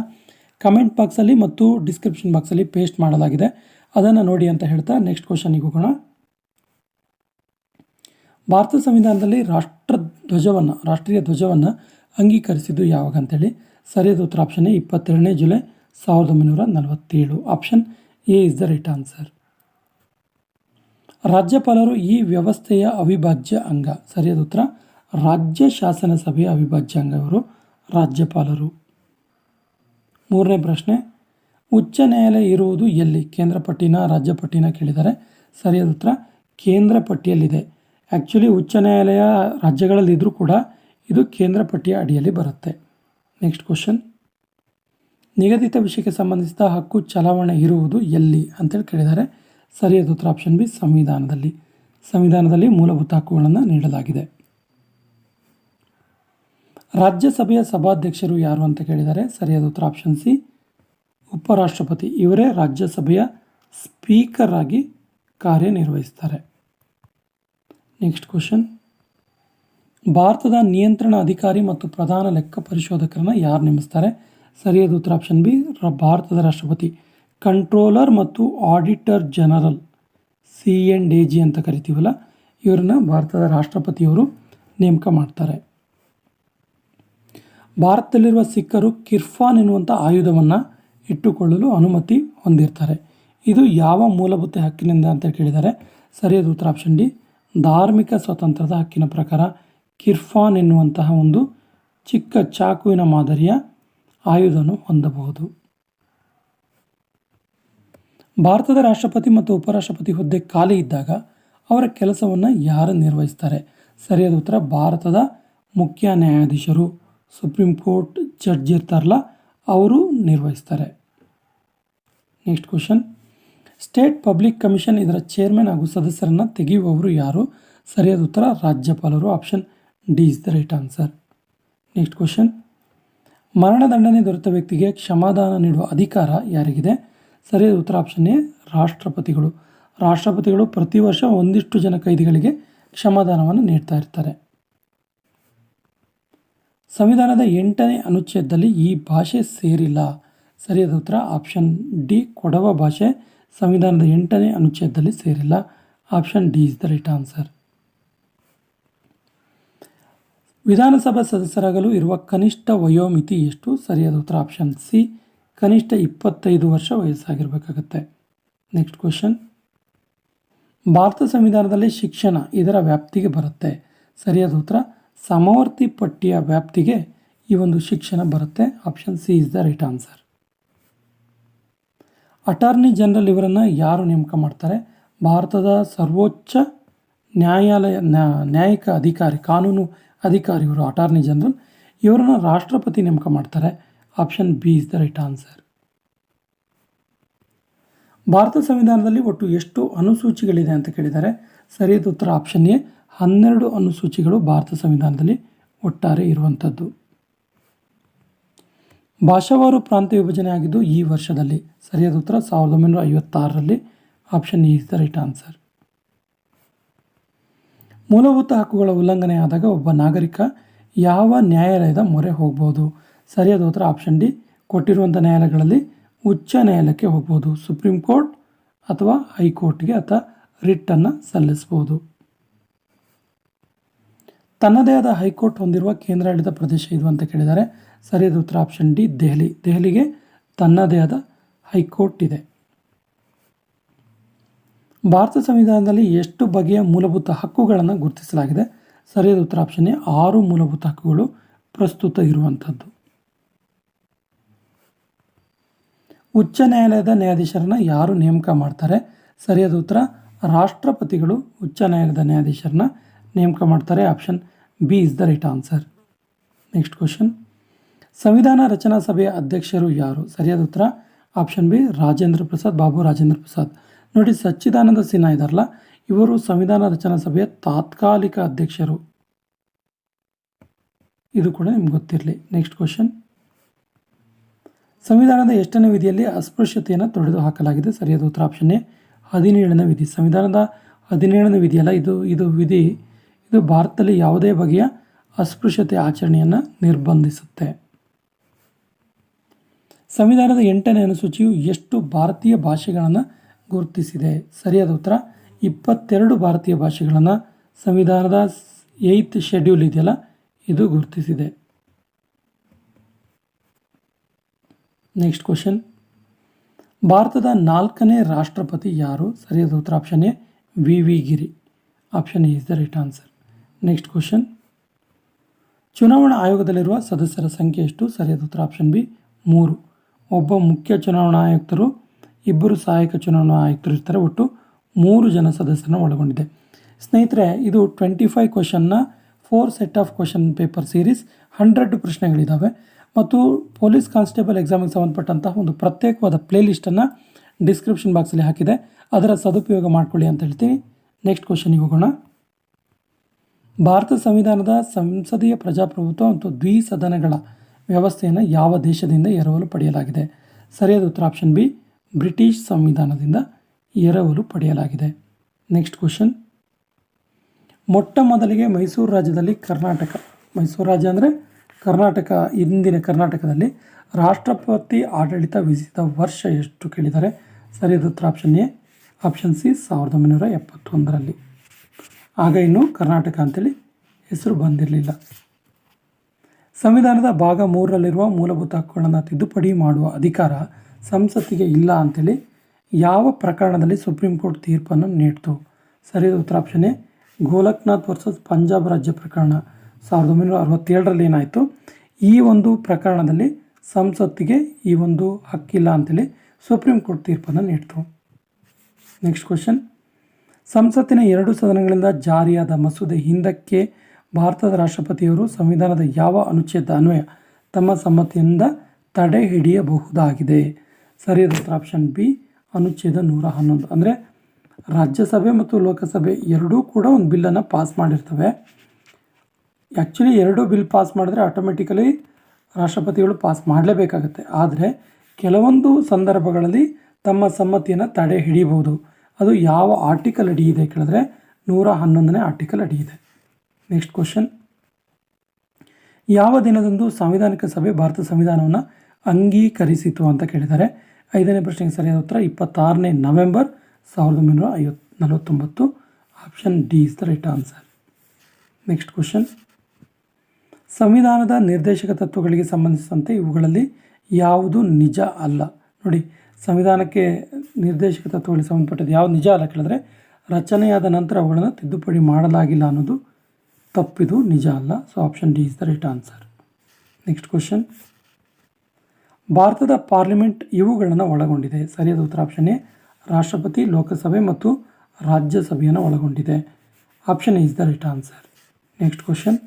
ಕಮೆಂಟ್ ಬಾಕ್ಸಲ್ಲಿ ಮತ್ತು ಡಿಸ್ಕ್ರಿಪ್ಷನ್ ಬಾಕ್ಸಲ್ಲಿ ಪೇಸ್ಟ್ ಮಾಡಲಾಗಿದೆ. ಅದನ್ನು ನೋಡಿ ಅಂತ ಹೇಳ್ತಾ ನೆಕ್ಸ್ಟ್ ಕ್ವಶನಿಗೆ ಹೋಗೋಣ. ಭಾರತ ಸಂವಿಧಾನದಲ್ಲಿ ರಾಷ್ಟ್ರ ಧ್ವಜವನ್ನು, ರಾಷ್ಟ್ರೀಯ ಧ್ವಜವನ್ನು ಅಂಗೀಕರಿಸಿದ್ದು ಯಾವಾಗ ಅಂತೇಳಿ? ಸರಿಯಾದ ಉತ್ತರ ಆಪ್ಷನ್ ಇಪ್ಪತ್ತೆರಡನೇ ಜುಲೈ ಸಾವಿರದ ಒಂಬೈನೂರ ನಲವತ್ತೇಳು. Option A is the right answer ರಾಜ್ಯಪಾಲರು ಈ ವ್ಯವಸ್ಥೆಯ ಅವಿಭಾಜ್ಯ ಅಂಗ. ಸರಿಯಾದ ಉತ್ತರ, ರಾಜ್ಯ ಶಾಸನ ಸಭೆಯ ಅವಿಭಾಜ್ಯ ಅಂಗವರು ರಾಜ್ಯಪಾಲರು. ಮೂರನೇ ಪ್ರಶ್ನೆ, ಉಚ್ಚ ನ್ಯಾಯಾಲಯ ಇರುವುದು ಎಲ್ಲಿ? ಕೇಂದ್ರ ಪಟ್ಟಿನ, ರಾಜ್ಯ ಪಟ್ಟಿನ? ಕೇಳಿದ್ದಾರೆ. ಸರಿಯಾದ ಉತ್ತರ, ಕೇಂದ್ರ ಪಟ್ಟಿಯಲ್ಲಿದೆ. ಆ್ಯಕ್ಚುಲಿ ಉಚ್ಚ ನ್ಯಾಯಾಲಯ ರಾಜ್ಯಗಳಲ್ಲಿ ಇದ್ದರೂ ಕೂಡ ಇದು ಕೇಂದ್ರ ಪಟ್ಟಿಯ ಅಡಿಯಲ್ಲಿ ಬರುತ್ತೆ. ನೆಕ್ಸ್ಟ್ ಕ್ವಶನ್, ನಿಗದಿತ ವಿಷಯಕ್ಕೆ ಸಂಬಂಧಿಸಿದ ಹಕ್ಕು ಚಲಾವಣೆ ಇರುವುದು ಎಲ್ಲಿ? ಅಂತೇಳಿ ಕೇಳಿದ್ದಾರೆ. ಸರಿಯಾದ ಉತ್ತರ, ಆಪ್ಷನ್ ಬಿ, ಸಂವಿಧಾನದಲ್ಲಿ. ಸಂವಿಧಾನದಲ್ಲಿ ಮೂಲಭೂತ ಹಕ್ಕುಗಳನ್ನು ನೀಡಲಾಗಿದೆ. ರಾಜ್ಯಸಭೆಯ ಸಭಾಧ್ಯಕ್ಷರು ಯಾರು ಅಂತ ಕೇಳಿದ್ದಾರೆ ಸರಿಯಾದ ಉತ್ತರ ಆಪ್ಷನ್ ಸಿ. ಉಪರಾಷ್ಟ್ರಪತಿ ಇವರೇ ರಾಜ್ಯಸಭೆಯ ಸ್ಪೀಕರ್ ಆಗಿ ಕಾರ್ಯನಿರ್ವಹಿಸ್ತಾರೆ. ನೆಕ್ಸ್ಟ್ ಕ್ವಶನ್ ಭಾರತದ ನಿಯಂತ್ರಣ ಅಧಿಕಾರಿ ಮತ್ತು ಪ್ರಧಾನ ಲೆಕ್ಕ ಪರಿಶೋಧಕರನ್ನು ಯಾರು ನೇಮಿಸ್ತಾರೆ? ಸರಿಯಾದ ಉತ್ತರ ಆಪ್ಷನ್ ಬಿ ಭಾರತದ ರಾಷ್ಟ್ರಪತಿ. ಕಂಟ್ರೋಲರ್ ಮತ್ತು auditor general C N D G ಅಂತ ಕರಿತೀವಲ್ಲ, ಇವರನ್ನ ಭಾರತದ ರಾಷ್ಟ್ರಪತಿಯವರು ನೇಮಕ ಮಾಡ್ತಾರೆ. ಭಾರತದಲ್ಲಿರುವ ಸಿಖ್ಖರು ಕಿರ್ಫಾನ್ ಎನ್ನುವಂಥ ಆಯುಧವನ್ನು ಇಟ್ಟುಕೊಳ್ಳಲು ಅನುಮತಿ ಹೊಂದಿರ್ತಾರೆ. ಇದು ಯಾವ ಮೂಲಭೂತ ಹಕ್ಕಿನಿಂದ ಅಂತ ಕೇಳಿದರೆ, ಸರಿಯಾದ ಉತ್ತರ ಆಪ್ಷನ್ ಡಿ, ಧಾರ್ಮಿಕ ಸ್ವಾತಂತ್ರ್ಯದ ಹಕ್ಕಿನ ಪ್ರಕಾರ ಕಿರ್ಫಾನ್ ಎನ್ನುವಂತಹ ಒಂದು ಚಿಕ್ಕ ಚಾಕುವಿನ ಮಾದರಿಯ ಆಯುಧವನ್ನು ಹೊಂದಬಹುದು. ಭಾರತದ ರಾಷ್ಟ್ರಪತಿ ಮತ್ತು ಉಪರಾಷ್ಟ್ರಪತಿ ಹುದ್ದೆ ಖಾಲಿ ಇದ್ದಾಗ ಅವರ ಕೆಲಸವನ್ನು ಯಾರು ನಿರ್ವಹಿಸ್ತಾರೆ? ಸರಿಯಾದ ಉತ್ತರ, ಭಾರತದ ಮುಖ್ಯ ನ್ಯಾಯಾಧೀಶರು. ಸುಪ್ರೀಂ ಕೋರ್ಟ್ ಜಡ್ಜ್ ಇರ್ತಾರಲ್ಲ, ಅವರು ನಿರ್ವಹಿಸ್ತಾರೆ. Next question state public commission ಇದರ ಚೇರ್ಮನ್ ಹಾಗೂ ಸದಸ್ಯರನ್ನು ತೆಗೆಯುವವರು ಯಾರು? ಸರಿಯಾದ ಉತ್ತರ, ರಾಜ್ಯಪಾಲರು. Option D is the right answer next question ಮರಣದಂಡನೆ ದೊರೆತ ವ್ಯಕ್ತಿಗೆ ಕ್ಷಮಾದಾನ ನೀಡುವ ಅಧಿಕಾರ ಯಾರಿಗಿದೆ? ಸರಿಯಾದ ಉತ್ತರ ಆಪ್ಷನ್ ಎ ರಾಷ್ಟ್ರಪತಿಗಳು. ರಾಷ್ಟ್ರಪತಿಗಳು ಪ್ರತಿ ವರ್ಷ ಒಂದಿಷ್ಟು ಜನ ಕೈದಿಗಳಿಗೆ ಕ್ಷಮಾದಾನವನ್ನು ನೀಡ್ತಾ ಇರ್ತಾರೆ. ಸಂವಿಧಾನದ ಎಂಟನೇ ಅನುಚ್ಛೇದದಲ್ಲಿ ಈ ಭಾಷೆ ಸೇರಿಲ್ಲ. ಸರಿಯಾದ ಉತ್ತರ. ಆಪ್ಷನ್ ಡಿ, ಕೊಡವ ಭಾಷೆ ಸಂವಿಧಾನದ ಎಂಟನೇ ಅನುಚ್ಛೇದದಲ್ಲಿ ಸೇರಿಲ್ಲ. Option D is the right answer. ವಿಧಾನಸಭಾ ಸದಸ್ಯರಾಗಲು ಇರುವ ಕನಿಷ್ಠ ವಯೋಮಿತಿ ಎಷ್ಟು? ಸರಿಯಾದ ಉತ್ತರ. ಆಪ್ಷನ್ ಸಿ, ಕನಿಷ್ಠ ಇಪ್ಪತ್ತೈದು ವರ್ಷ ವಯಸ್ಸಾಗಿರಬೇಕಾಗತ್ತೆ. Next question. ಭಾರತ ಸಂವಿಧಾನದಲ್ಲಿ ಶಿಕ್ಷಣ ಇದರ ವ್ಯಾಪ್ತಿಗೆ ಬರುತ್ತೆ. ಸರಿಯಾದ ಉತ್ತರ. ಸಮವರ್ತಿ ಪಟ್ಟಿಯ ವ್ಯಾಪ್ತಿಗೆ ಈ ಒಂದು ಶಿಕ್ಷಣ ಬರುತ್ತೆ. Option C is the right answer attorney general ಇವರನ್ನು ಯಾರು ನೇಮಕ ಮಾಡ್ತಾರೆ? ಭಾರತದ ಸರ್ವೋಚ್ಚ ನ್ಯಾಯಾಲಯ ನ್ಯಾಯಿಕ ಅಧಿಕಾರಿ, ಕಾನೂನು ಅಧಿಕಾರಿ ಇವರು ಅಟಾರ್ನಿ ಜನರಲ್ ಇವರನ್ನು ರಾಷ್ಟ್ರಪತಿ ನೇಮಕ ಮಾಡ್ತಾರೆ. Option B is the right answer Bharat ಸಂವಿಧಾನದಲ್ಲಿ ಒಟ್ಟು ಎಷ್ಟು ಅನುಸೂಚಿಗಳಿದೆ ಅಂತ ಕೇಳಿದ್ದಾರೆ ಸರಿಯಾದ ಉತ್ತರ ಆಪ್ಷನ್ ಎ ಹನ್ನೆರಡು ಅನುಸೂಚಿಗಳು ಭಾರತ ಸಂವಿಧಾನದಲ್ಲಿ ಒಟ್ಟಾರೆ ಇರುವಂಥದ್ದು. ಭಾಷಾವಾರು ಪ್ರಾಂತ ವಿಭಜನೆ ಆಗಿದ್ದು ಈ ವರ್ಷದಲ್ಲಿ. ಸರಿಯಾದ ಉತ್ತರ ಸಾವಿರದ ಒಂಬೈನೂರ ಐವತ್ತಾರರಲ್ಲಿ option is the right answer. ಮೂಲಭೂತ ಹಕ್ಕುಗಳ ಉಲ್ಲಂಘನೆ ಆದಾಗ ಒಬ್ಬ ನಾಗರಿಕ ಯಾವ ನ್ಯಾಯಾಲಯದ ಮೊರೆ ಹೋಗ್ಬೋದು? ಸರಿಯಾದ ಉತ್ತರ ಆಪ್ಷನ್ ಡಿ, ಕೊಟ್ಟಿರುವಂಥ ನ್ಯಾಯಾಲಯಗಳಲ್ಲಿ ಉಚ್ಚ ನ್ಯಾಯಾಲಯಕ್ಕೆ ಹೋಗ್ಬೋದು. ಸುಪ್ರೀಂ ಕೋರ್ಟ್ ಅಥವಾ ಹೈಕೋರ್ಟ್ಗೆ ಅಥವಾ ರಿಟ್ಟನ್ನು ಸಲ್ಲಿಸ್ಬೋದು. ತನ್ನದೇ ಆದ ಹೈಕೋರ್ಟ್ ಹೊಂದಿರುವ ಕೇಂದ್ರಾಡಳಿತ ಪ್ರದೇಶ ಇದು ಅಂತ ಕೇಳಿದ್ದಾರೆ. ಸರಿಯಾದ ಉತ್ತರ ಆಪ್ಷನ್ ಡಿ ದೆಹಲಿ. ದೆಹಲಿಗೆ ತನ್ನದೇ ಆದ ಹೈಕೋರ್ಟ್ ಇದೆ. ಭಾರತ ಸಂವಿಧಾನದಲ್ಲಿ ಎಷ್ಟು ಬಗೆಯ ಮೂಲಭೂತ ಹಕ್ಕುಗಳನ್ನು ಗುರುತಿಸಲಾಗಿದೆ? ಸರಿಯಾದ ಉತ್ತರ ಆಪ್ಷನ್ ಆರು ಮೂಲಭೂತ ಹಕ್ಕುಗಳು ಪ್ರಸ್ತುತ ಇರುವಂಥದ್ದು. ಉಚ್ಚ ನ್ಯಾಯಾಲಯದ ನ್ಯಾಯಾಧೀಶರನ್ನ ಯಾರು ನೇಮಕ ಮಾಡ್ತಾರೆ? ಸರಿಯಾದ ಉತ್ತರ. ರಾಷ್ಟ್ರಪತಿಗಳು ಉಚ್ಚ ನ್ಯಾಯಾಲಯದ ನ್ಯಾಯಾಧೀಶರನ್ನ ನೇಮಕ ಮಾಡ್ತಾರೆ. Option B is the right answer. Next question. ಸಂವಿಧಾನ ರಚನಾ ಸಭೆಯ ಅಧ್ಯಕ್ಷರು ಯಾರು? ಸರಿಯಾದ ಉತ್ತರ. Option B Rajendra Prasad, Babu Rajendra Prasad. ನೋಡಿ, ಸಚ್ಚಿದಾನಂದ ಸಿನ್ಹಾ ಇದಾರಲ್ಲ, ಇವರು ಸಂವಿಧಾನ ರಚನಾ ಸಭೆಯ ತಾತ್ಕಾಲಿಕ ಅಧ್ಯಕ್ಷರು. ಇದು ಕೂಡ ನಿಮ್ಗೆ ಗೊತ್ತಿರಲಿ. Next question. ಸಂವಿಧಾನದ ಎಷ್ಟನೇ ವಿಧಿಯಲ್ಲಿ ಅಸ್ಪೃಶ್ಯತೆಯನ್ನು ತೊಡೆದು ಹಾಕಲಾಗಿದೆ ಸರಿಯಾದ ಉತ್ತರ. ಆಪ್ಷನ್ ಎ ಹದಿನೇಳನೇ ವಿಧಿ. ಸಂವಿಧಾನದ ಹದಿನೇಳನೇ ವಿಧಿಯಲ್ಲ, ಇದು ಇದು ವಿಧಿ ಇದು ಭಾರತದಲ್ಲಿ ಯಾವುದೇ ಬಗೆಯ ಅಸ್ಪೃಶ್ಯತೆ ಆಚರಣೆಯನ್ನು ನಿರ್ಬಂಧಿಸುತ್ತೆ. ಸಂವಿಧಾನದ ಎಂಟನೇ ಅನುಸೂಚಿಯು ಎಷ್ಟು ಭಾರತೀಯ ಭಾಷೆಗಳನ್ನು ಗುರುತಿಸಿದೆ? ಸರಿಯಾದ ಉತ್ತರ, ಇಪ್ಪತ್ತೆರಡು ಭಾರತೀಯ ಭಾಷೆಗಳನ್ನು ಸಂವಿಧಾನದ ಏಯ್ತ್ ಶೆಡ್ಯೂಲ್ ಇದೆಯಲ್ಲ, ಇದು ಗುರುತಿಸಿದೆ. Next question. ಭಾರತದ ನಾಲ್ಕನೇ ರಾಷ್ಟ್ರಪತಿ ಯಾರು? ಸರಿಯಾದ ಉತ್ತರ, option A, V V Giri. Option A is the right answer. Next question ಚುನಾವಣಾ ಆಯೋಗದಲ್ಲಿರುವ ಸದಸ್ಯರ ಸಂಖ್ಯೆ ಎಷ್ಟು? ಸರಿಯಾದ ಉತ್ತರ ಆಪ್ಷನ್ ಬಿ ಮೂರು. ಒಬ್ಬ ಮುಖ್ಯ ಚುನಾವಣಾ ಆಯುಕ್ತರು, ಇಬ್ಬರು ಸಹಾಯಕ ಚುನಾವಣಾ ಆಯುಕ್ತರು ಇರ್ತಾರೆ. ಒಟ್ಟು ಮೂರು ಜನ ಸದಸ್ಯರನ್ನು ಒಳಗೊಂಡಿದೆ. ಸ್ನೇಹಿತರೆ, ಇದು twenty five ಕ್ವಶನ್ನ four set of question paper series hundred ಪ್ರಶ್ನೆಗಳಿದ್ದಾವೆ ಮತ್ತು ಪೊಲೀಸ್ ಕಾನ್ಸ್ಟೇಬಲ್ ಎಕ್ಸಾಮಿಗೆ ಸಂಬಂಧಪಟ್ಟಂತಹ ಒಂದು ಪ್ರತ್ಯೇಕವಾದ ಪ್ಲೇಲಿಸ್ಟನ್ನು ಡಿಸ್ಕ್ರಿಪ್ಷನ್ ಬಾಕ್ಸಲ್ಲಿ ಹಾಕಿದೆ. ಅದರ ಸದುಪಯೋಗ ಮಾಡಿಕೊಳ್ಳಿ ಅಂತ ಹೇಳ್ತೀನಿ. ನೆಕ್ಸ್ಟ್ ಕ್ವಶನಿಗೆ ಹೋಗೋಣ. ಭಾರತ ಸಂವಿಧಾನದ ಸಂಸದೀಯ ಪ್ರಜಾಪ್ರಭುತ್ವ ಮತ್ತು ದ್ವಿಸದನಗಳ ವ್ಯವಸ್ಥೆಯನ್ನು ಯಾವ ದೇಶದಿಂದ ಎರವಲು ಪಡೆಯಲಾಗಿದೆ? ಸರಿಯಾದ ಉತ್ತರ ಆಪ್ಷನ್ ಬಿ, ಬ್ರಿಟಿಷ್ ಸಂವಿಧಾನದಿಂದ ಎರವಲು ಪಡೆಯಲಾಗಿದೆ. Next question. ಮೊಟ್ಟ ಮೊದಲಿಗೆ ಮೈಸೂರು ರಾಜ್ಯದಲ್ಲಿ ಕರ್ನಾಟಕ. ಮೈಸೂರು ರಾಜ್ಯ ಅಂದರೆ ಕರ್ನಾಟಕ ಇಂದಿನ ಕರ್ನಾಟಕದಲ್ಲಿ ರಾಷ್ಟ್ರಪತಿ ಆಡಳಿತ ವಿಧಿಸಿದ ವರ್ಷ ಎಷ್ಟು ಕೇಳಿದರೆ? ಸರಿಯಾದ ಉತ್ತರ ಆಪ್ಷನ್ ಎ, ಆಪ್ಷನ್ ಸಿ, ಸಾವಿರದ ಒಂಬೈನೂರ ಎಪ್ಪತ್ತೊಂದರಲ್ಲಿ. ಆಗ ಇನ್ನೂ ಕರ್ನಾಟಕ ಅಂತೇಳಿ ಹೆಸರು ಬಂದಿರಲಿಲ್ಲ. ಸಂವಿಧಾನದ ಭಾಗ ಮೂರರಲ್ಲಿರುವ ಮೂಲಭೂತ ಹಕ್ಕುಗಳನ್ನು ತಿದ್ದುಪಡಿ ಮಾಡುವ ಅಧಿಕಾರ ಸಂಸತ್ತಿಗೆ ಇಲ್ಲ ಅಂತೇಳಿ ಯಾವ ಪ್ರಕರಣದಲ್ಲಿ ಸುಪ್ರೀಂ ಕೋರ್ಟ್ ತೀರ್ಪನ್ನು ನೀಡಿತು? ಸರಿಯಾದ ಉತ್ತರ option A, Golaknath versus Punjab ರಾಜ್ಯ ಪ್ರಕರಣ. ಸಾವಿರದ ಒಂಬೈನೂರ ಅರವತ್ತೇಳರಲ್ಲಿ ಏನಾಯಿತು? ಈ ಒಂದು ಪ್ರಕರಣದಲ್ಲಿ ಸಂಸತ್ತಿಗೆ ಈ ಒಂದು ಹಕ್ಕಿಲ್ಲ ಅಂತೇಳಿ ಸುಪ್ರೀಂ ಕೋರ್ಟ್ ತೀರ್ಪನ್ನು ನೀಡಿತು. ನೆಕ್ಸ್ಟ್ ಕ್ವಶನ್ ಸಂಸತ್ತಿನ ಎರಡು ಸದನಗಳಿಂದ ಜಾರಿಯಾದ ಮಸೂದೆ ಹಿಂದಕ್ಕೆ ಭಾರತದ ರಾಷ್ಟ್ರಪತಿಯವರು ಸಂವಿಧಾನದ ಯಾವ ಅನುಚ್ಛೇದ ಅನ್ವಯ ತಮ್ಮ ಸಮ್ಮತಿಯಿಂದ ತಡೆ ಹಿಡಿಯಬಹುದಾಗಿದೆ. ಸರಿಯಾದ ಉತ್ತರ ಆಪ್ಷನ್ ಬಿ, ಅನುಚ್ಛೇದ ನೂರ ಹನ್ನೊಂದು. ಅಂದರೆ ರಾಜ್ಯಸಭೆ ಮತ್ತು ಲೋಕಸಭೆ ಎರಡೂ ಕೂಡ ಒಂದು ಬಿಲ್ಲನ್ನು ಪಾಸ್ ಮಾಡಿರ್ತವೆ. ಆ್ಯಕ್ಚುಲಿ ಎರಡು ಬಿಲ್ ಪಾಸ್ ಮಾಡಿದ್ರೆ ಆಟೋಮೆಟಿಕಲಿ ರಾಷ್ಟ್ರಪತಿಗಳು ಪಾಸ್ ಮಾಡಲೇಬೇಕಾಗತ್ತೆ. ಆದರೆ ಕೆಲವೊಂದು ಸಂದರ್ಭಗಳಲ್ಲಿ ತಮ್ಮ ಸಮ್ಮತಿಯನ್ನು ತಡೆ ಹಿಡಿಯಬಹುದು. ಅದು ಯಾವ ಆರ್ಟಿಕಲ್ ಅಡಿ ಇದೆ ಕೇಳಿದ್ರೆ ನೂರ ಹನ್ನೊಂದನೇ ಆರ್ಟಿಕಲ್ ಅಡಿ ಇದೆ. ನೆಕ್ಸ್ಟ್ ಕ್ವಶನ್ ಯಾವ ದಿನದಂದು ಸಾಂವಿಧಾನಿಕ ಸಭೆ ಭಾರತ ಸಂವಿಧಾನವನ್ನು ಅಂಗೀಕರಿಸಿತು ಅಂತ ಕೇಳಿದ್ದಾರೆ. ಐದನೇ ಪ್ರಶ್ನೆಗೆ ಸರಿಯಾದ ಉತ್ತರ ಇಪ್ಪತ್ತಾರನೇ ನವೆಂಬರ್ ಸಾವಿರದ ಒಂಬೈನೂರ ಐವತ್ತು ನಲವತ್ತೊಂಬತ್ತು. Option D is the right answer next question ಸಂವಿಧಾನದ ನಿರ್ದೇಶಕ ತತ್ವಗಳಿಗೆ ಸಂಬಂಧಿಸಿದಂತೆ ಇವುಗಳಲ್ಲಿ ಯಾವುದು ನಿಜ ಅಲ್ಲ? ನೋಡಿ ಸಂವಿಧಾನಕ್ಕೆ ನಿರ್ದೇಶಕ ತತ್ವಗಳಿಗೆ ಸಂಬಂಧಪಟ್ಟದ್ದು ಯಾವುದು ನಿಜ ಅಲ್ಲ ಕೇಳಿದ್ರೆ, ರಚನೆಯಾದ ನಂತರ ಅವುಗಳನ್ನು ತಿದ್ದುಪಡಿ ಮಾಡಲಾಗಿಲ್ಲ ಅನ್ನೋದು ತಪ್ಪಿದು ನಿಜ ಅಲ್ಲ. So option D is the right answer next question ಭಾರತದ ಪಾರ್ಲಿಮೆಂಟ್ ಇವುಗಳನ್ನು ಒಳಗೊಂಡಿದೆ. ಸರಿಯಾದ ಉತ್ತರ ಆಪ್ಷನ್ ಎ, ರಾಷ್ಟ್ರಪತಿ, ಲೋಕಸಭೆ ಮತ್ತು ರಾಜ್ಯಸಭೆಯನ್ನು ಒಳಗೊಂಡಿದೆ. Option is the right answer next question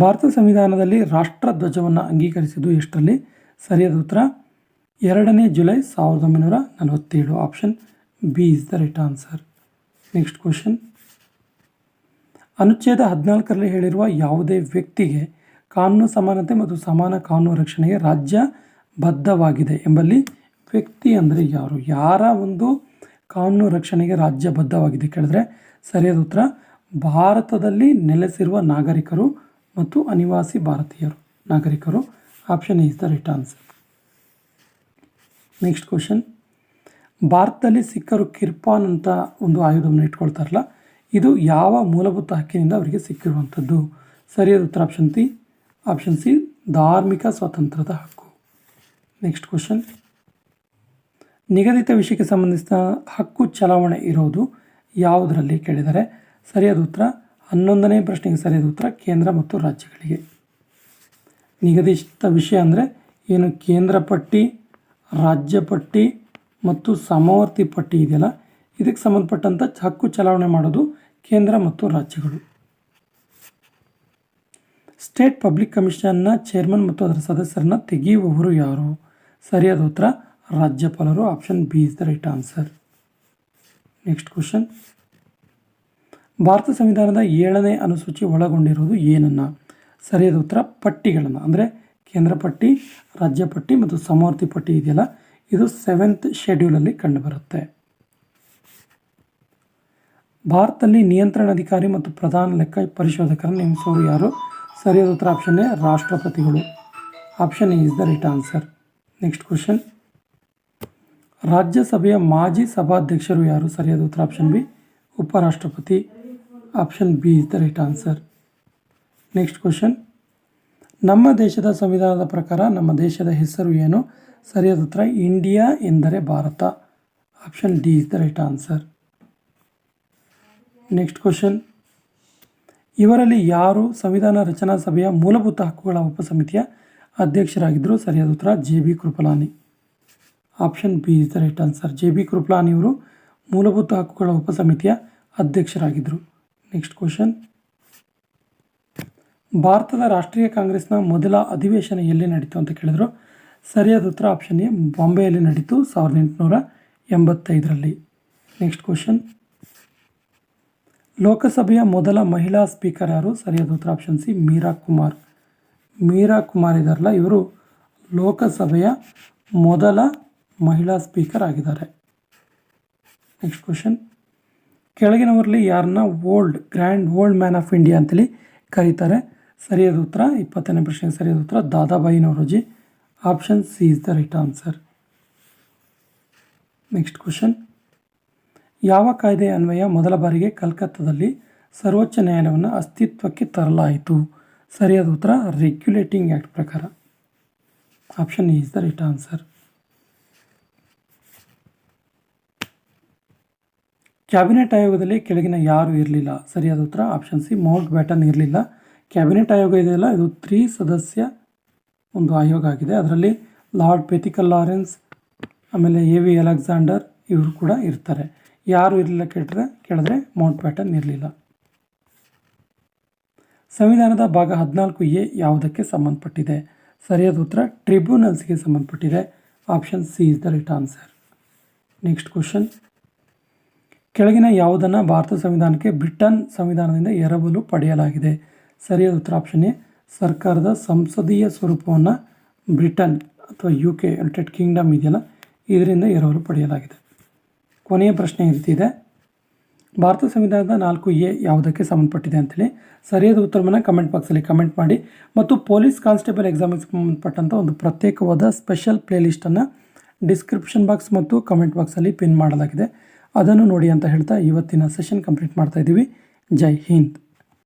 Bharat ಸಂವಿಧಾನದಲ್ಲಿ ರಾಷ್ಟ್ರಧ್ವಜವನ್ನು ಅಂಗೀಕರಿಸಿದ್ದು ಎಷ್ಟರಲ್ಲಿ? ಸರಿಯಾದ ಉತ್ತರ ಎರಡನೇ ಜುಲೈ ಸಾವಿರದ ಒಂಬೈನೂರ ನಲವತ್ತೇಳು. Option B is the right answer. Next question. ಅನುಚ್ಛೇದ ಹದಿನಾಲ್ಕರಲ್ಲಿ ಹೇಳಿರುವ ಯಾವುದೇ ವ್ಯಕ್ತಿಗೆ ಕಾನೂನು ಸಮಾನತೆ ಮತ್ತು ಸಮಾನ ಕಾನೂನು ರಕ್ಷಣೆಗೆ ರಾಜ್ಯ ಬದ್ಧವಾಗಿದೆ ಎಂಬಲ್ಲಿ ವ್ಯಕ್ತಿ ಅಂದರೆ ಯಾರು? ಯಾರ ಒಂದು ಕಾನೂನು ರಕ್ಷಣೆಗೆ ರಾಜ್ಯ ಬದ್ಧವಾಗಿದೆ ಕೇಳಿದ್ರೆ ಸರಿಯಾದ ಉತ್ತರ, ಭಾರತದಲ್ಲಿ ನೆಲೆಸಿರುವ ನಾಗರಿಕರು ಮತ್ತು ಅನಿವಾಸಿ ಭಾರತೀಯರು. ನಾಗರಿಕರು. Option is the right answer. Next question ಭಾರತದಲ್ಲಿ ಸಿಕ್ಕರು ಕಿರ್ಪಾನ್ ಅಂತ ಒಂದು ಆಯುಧವನ್ನು ಇಟ್ಕೊಳ್ತಾರಲ್ಲ, ಇದು ಯಾವ ಮೂಲಭೂತ ಹಕ್ಕಿನಿಂದ ಅವರಿಗೆ ಸಿಕ್ಕಿರುವಂಥದ್ದು? ಸರಿಯಾದ ಉತ್ತರ ಆಪ್ಷನ್ ಸಿ ಆಪ್ಷನ್ ಸಿ, ಧಾರ್ಮಿಕ ಸ್ವಾತಂತ್ರ್ಯದ ಹಕ್ಕು. ನೆಕ್ಸ್ಟ್ ಕ್ವಶನ್ ನಿಗದಿತ ವಿಷಯಕ್ಕೆ ಸಂಬಂಧಿಸಿದ ಹಕ್ಕು ಚಲಾವಣೆ ಇರೋದು ಯಾವುದರಲ್ಲಿ ಕೇಳಿದರೆ, ಸರಿಯಾದ ಉತ್ತರ, ಹನ್ನೊಂದನೇ ಪ್ರಶ್ನೆಗೆ ಸರಿಯಾದ ಉತ್ತರ, ಕೇಂದ್ರ ಮತ್ತು ರಾಜ್ಯಗಳಿಗೆ. ನಿಗದಿತ ವಿಷಯ ಅಂದರೆ ಏನು? ಕೇಂದ್ರ ಪಟ್ಟಿ ರಾಜ್ಯ ಪಟ್ಟಿ ಮತ್ತು ಸಮವರ್ತಿ ಪಟ್ಟಿ ಇದೆಯಲ್ಲ? ಇದಕ್ಕೆ ಸಂಬಂಧಪಟ್ಟಂಥ ಹಕ್ಕು ಚಲಾವಣೆ ಮಾಡೋದು ಕೇಂದ್ರ ಮತ್ತು ರಾಜ್ಯಗಳು. ಸ್ಟೇಟ್ ಪಬ್ಲಿಕ್ ಕಮಿಷನ್ನ ಚೇರ್ಮನ್ ಮತ್ತು ಅದರ ಸದಸ್ಯರನ್ನ ತೆಗೆಯುವವರು ಯಾರು? ಸರಿಯಾದ ಉತ್ತರ, ರಾಜ್ಯಪಾಲರು. Option B is the right answer next question Bharat ಸಂವಿಧಾನದ ಏಳನೇ ಅನುಸೂಚಿ ಒಳಗೊಂಡಿರುವುದು ಏನನ್ನು? ಸರಿಯಾದ ಉತ್ತರ, ಪಟ್ಟಿಗಳನ್ನು. ಅಂದರೆ ಕೇಂದ್ರ ಪಟ್ಟಿ ರಾಜ್ಯ ಪಟ್ಟಿ ಮತ್ತು ಸಮವರ್ತಿ ಪಟ್ಟಿ ಇದೆಯಲ್ಲ? ಇದು ಸೆವೆಂತ್ ಶೆಡ್ಯೂಲಲ್ಲಿ ಕಂಡುಬರುತ್ತೆ. ಭಾರತದಲ್ಲಿ ನಿಯಂತ್ರಣ ಅಧಿಕಾರಿ ಮತ್ತು ಪ್ರಧಾನ ಲೆಕ್ಕ ಪರಿಶೋಧಕರನ್ನು ನೇಮಿಸೋರು ಯಾರು? ಸರಿಯಾದ ಉತ್ತರ ಆಪ್ಷನ್ ಎ ರಾಷ್ಟ್ರಪತಿಗಳು. Option is the right answer next question ರಾಜ್ಯಸಭೆಯ ಮಾಜಿ ಸಭಾಧ್ಯಕ್ಷರು ಯಾರು? ಸರಿಯಾದ ಉತ್ತರ ಆಪ್ಷನ್ ಬಿ, ಉಪರಾಷ್ಟ್ರಪತಿ. Option B is the right answer next question ನಮ್ಮ ದೇಶದ ಸಂವಿಧಾನದ ಪ್ರಕಾರ ನಮ್ಮ ದೇಶದ ಹೆಸರು ಏನು? ಸರಿಯಾದ ಉತ್ತರ, ಇಂಡಿಯಾ ಎಂದರೆ Bharat. Option D is the right answer. Next question. ಇವರಲ್ಲಿ ಯಾರು ಸಂವಿಧಾನ ರಚನಾ ಸಭೆಯ ಮೂಲಭೂತ ಹಕ್ಕುಗಳ ಉಪಸಮಿತಿಯ ಅಧ್ಯಕ್ಷರಾಗಿದ್ದರು? ಸರಿಯಾದ ಉತ್ತರ, J B Kripalani option B is the right answer. J B Kripalani ಅವರು ಮೂಲಭೂತ ಹಕ್ಕುಗಳ ಉಪಸಮಿತಿಯ ಅಧ್ಯಕ್ಷರಾಗಿದ್ದರು. Next question. ಭಾರತದ ರಾಷ್ಟ್ರೀಯ ಕಾಂಗ್ರೆಸ್ನ ಮೊದಲ ಅಧಿವೇಶನ ಎಲ್ಲಿ ನಡೀತು ಅಂತ ಕೇಳಿದ್ರು. ಸರಿಯಾದ ಉತ್ತರ ಆಪ್ಷನ್ ಎ, ಬಾಂಬೆಯಲ್ಲಿ ನಡೀತು ಸಾವಿರದ ಎಂಟುನೂರ ಎಂಬತ್ತೈದರಲ್ಲಿ. Next question. ಲೋಕಸಭೆಯ ಮೊದಲ ಮಹಿಳಾ ಸ್ಪೀಕರ್ ಯಾರು? ಸರಿಯಾದ ಉತ್ತರ ಆಪ್ಷನ್ ಸಿ, ಮೀರಾ ಕುಮಾರ್. ಮೀರಾ ಕುಮಾರ್ ಇದಾರಲ್ಲ, ಇವರು ಲೋಕಸಭೆಯ ಮೊದಲ ಮಹಿಳಾ ಸ್ಪೀಕರ್ ಆಗಿದ್ದಾರೆ. Next question. ಕೆಳಗಿನವರಲ್ಲಿ ಯಾರನ್ನ old, grand old man of India ಅಂತೇಳಿ ಕರೀತಾರೆ. ಸರಿಯಾದ ಉತ್ತರ, ಇಪ್ಪತ್ತನೇ ಪ್ರಶ್ನೆಗೆ ಸರಿಯಾದ ಉತ್ತರ Dadabhai Naoroji option C is the right answer next question ಯಾವ ಕಾಯ್ದೆ ಅನ್ವಯ ಮೊದಲ ಬಾರಿಗೆ ಕಲ್ಕತ್ತಾದಲ್ಲಿ ಸರ್ವೋಚ್ಚ ನ್ಯಾಯಾಲಯವನ್ನು ಅಸ್ತಿತ್ವಕ್ಕೆ ತರಲಾಯಿತು? ಸರಿಯಾದ ಉತ್ತರ ರೆಗ್ಯುಲೇಟಿಂಗ್ ಆ್ಯಕ್ಟ್ ಪ್ರಕಾರ. Option is the right answer cabinet ಆಯೋಗದಲ್ಲಿ ಕೆಳಗಿನ ಯಾರು ಇರಲಿಲ್ಲ. ಸರಿಯಾದ ಉತ್ತರ ಆಪ್ಷನ್ ಸಿ ಮೌಂಟ್ ಬ್ಯಾಟನ್ ಇರಲಿಲ್ಲ. ಕ್ಯಾಬಿನೆಟ್ ಆಯೋಗ ಇದೆಯಲ್ಲ? ಇದು ತ್ರೀ ಸದಸ್ಯ ಒಂದು ಆಯೋಗ ಆಗಿದೆ. ಅದರಲ್ಲಿ ಲಾರ್ಡ್ ಪೆಥಿಕಲ್ ಲಾರೆನ್ಸ್, ಆಮೇಲೆ ಎ ವಿ ಅಲೆಕ್ಸಾಂಡರ್ ಇವರು ಕೂಡ ಇರ್ತಾರೆ. ಯಾರು ಇರಲಿಲ್ಲ ಕೇಳಿದ್ರೆ ಕೇಳಿದ್ರೆ ಮೌಂಟ್ ಬ್ಯಾಟನ್ ಇರಲಿಲ್ಲ. ಸಂವಿಧಾನದ ಭಾಗ ಹದಿನಾಲ್ಕು ಎ ಯಾವುದಕ್ಕೆ ಸಂಬಂಧಪಟ್ಟಿದೆ? ಸರಿಯಾದ ಉತ್ತರ, ಟ್ರಿಬ್ಯುನಲ್ಸ್ಗೆ ಸಂಬಂಧಪಟ್ಟಿದೆ. Option C is the right answer. Next question. ಕೆಳಗಿನ ಯಾವುದನ್ನು ಭಾರತ ಸಂವಿಧಾನಕ್ಕೆ ಬ್ರಿಟನ್ ಸಂವಿಧಾನದಿಂದ ಎರವಲು ಪಡೆಯಲಾಗಿದೆ? ಸರಿಯಾದ ಉತ್ತರ ಆಪ್ಷನ್ ಎ, ಸರ್ಕಾರದ ಸಂಸದೀಯ ಸ್ವರೂಪವನ್ನು ಬ್ರಿಟನ್ ಅಥವಾ ಯು ಕೆ ಯುನೈಟೆಡ್ ಕಿಂಗ್ಡಮ್ ಇದೆಯಲ್ಲ, ಇದರಿಂದ ಎರವಲು ಪಡೆಯಲಾಗಿದೆ. ಕೊನೆಯ ಪ್ರಶ್ನೆ ಇರ್ತಿದೆ ಭಾರತ ಸಂವಿಧಾನದ ನಾಲ್ಕು ಎ ಯಾವುದಕ್ಕೆ ಸಂಬಂಧಪಟ್ಟಿದೆ ಅಂತೇಳಿ ಸರಿಯಾದ ಉತ್ತರವನ್ನು ಕಮೆಂಟ್ ಬಾಕ್ಸಲ್ಲಿ ಕಮೆಂಟ್ ಮಾಡಿ ಮತ್ತು ಪೊಲೀಸ್ ಕಾನ್ಸ್ಟೇಬಲ್ ಎಕ್ಸಾಮಿಗೆ ಸಂಬಂಧಪಟ್ಟಂಥ ಒಂದು ಪ್ರತ್ಯೇಕವಾದ ಸ್ಪೆಷಲ್ ಪ್ಲೇಲಿಸ್ಟನ್ನು ಡಿಸ್ಕ್ರಿಪ್ಷನ್ ಬಾಕ್ಸ್ ಮತ್ತು ಕಮೆಂಟ್ ಬಾಕ್ಸಲ್ಲಿ ಪಿನ್ ಮಾಡಲಾಗಿದೆ. ಅದನ್ನು ನೋಡಿ ಅಂತ ಹೇಳ್ತಾ ಇವತ್ತಿನ ಸೆಷನ್ ಕಂಪ್ಲೀಟ್ ಮಾಡ್ತಾ ಇದ್ದೀವಿ. ಜೈ ಹಿಂದ್.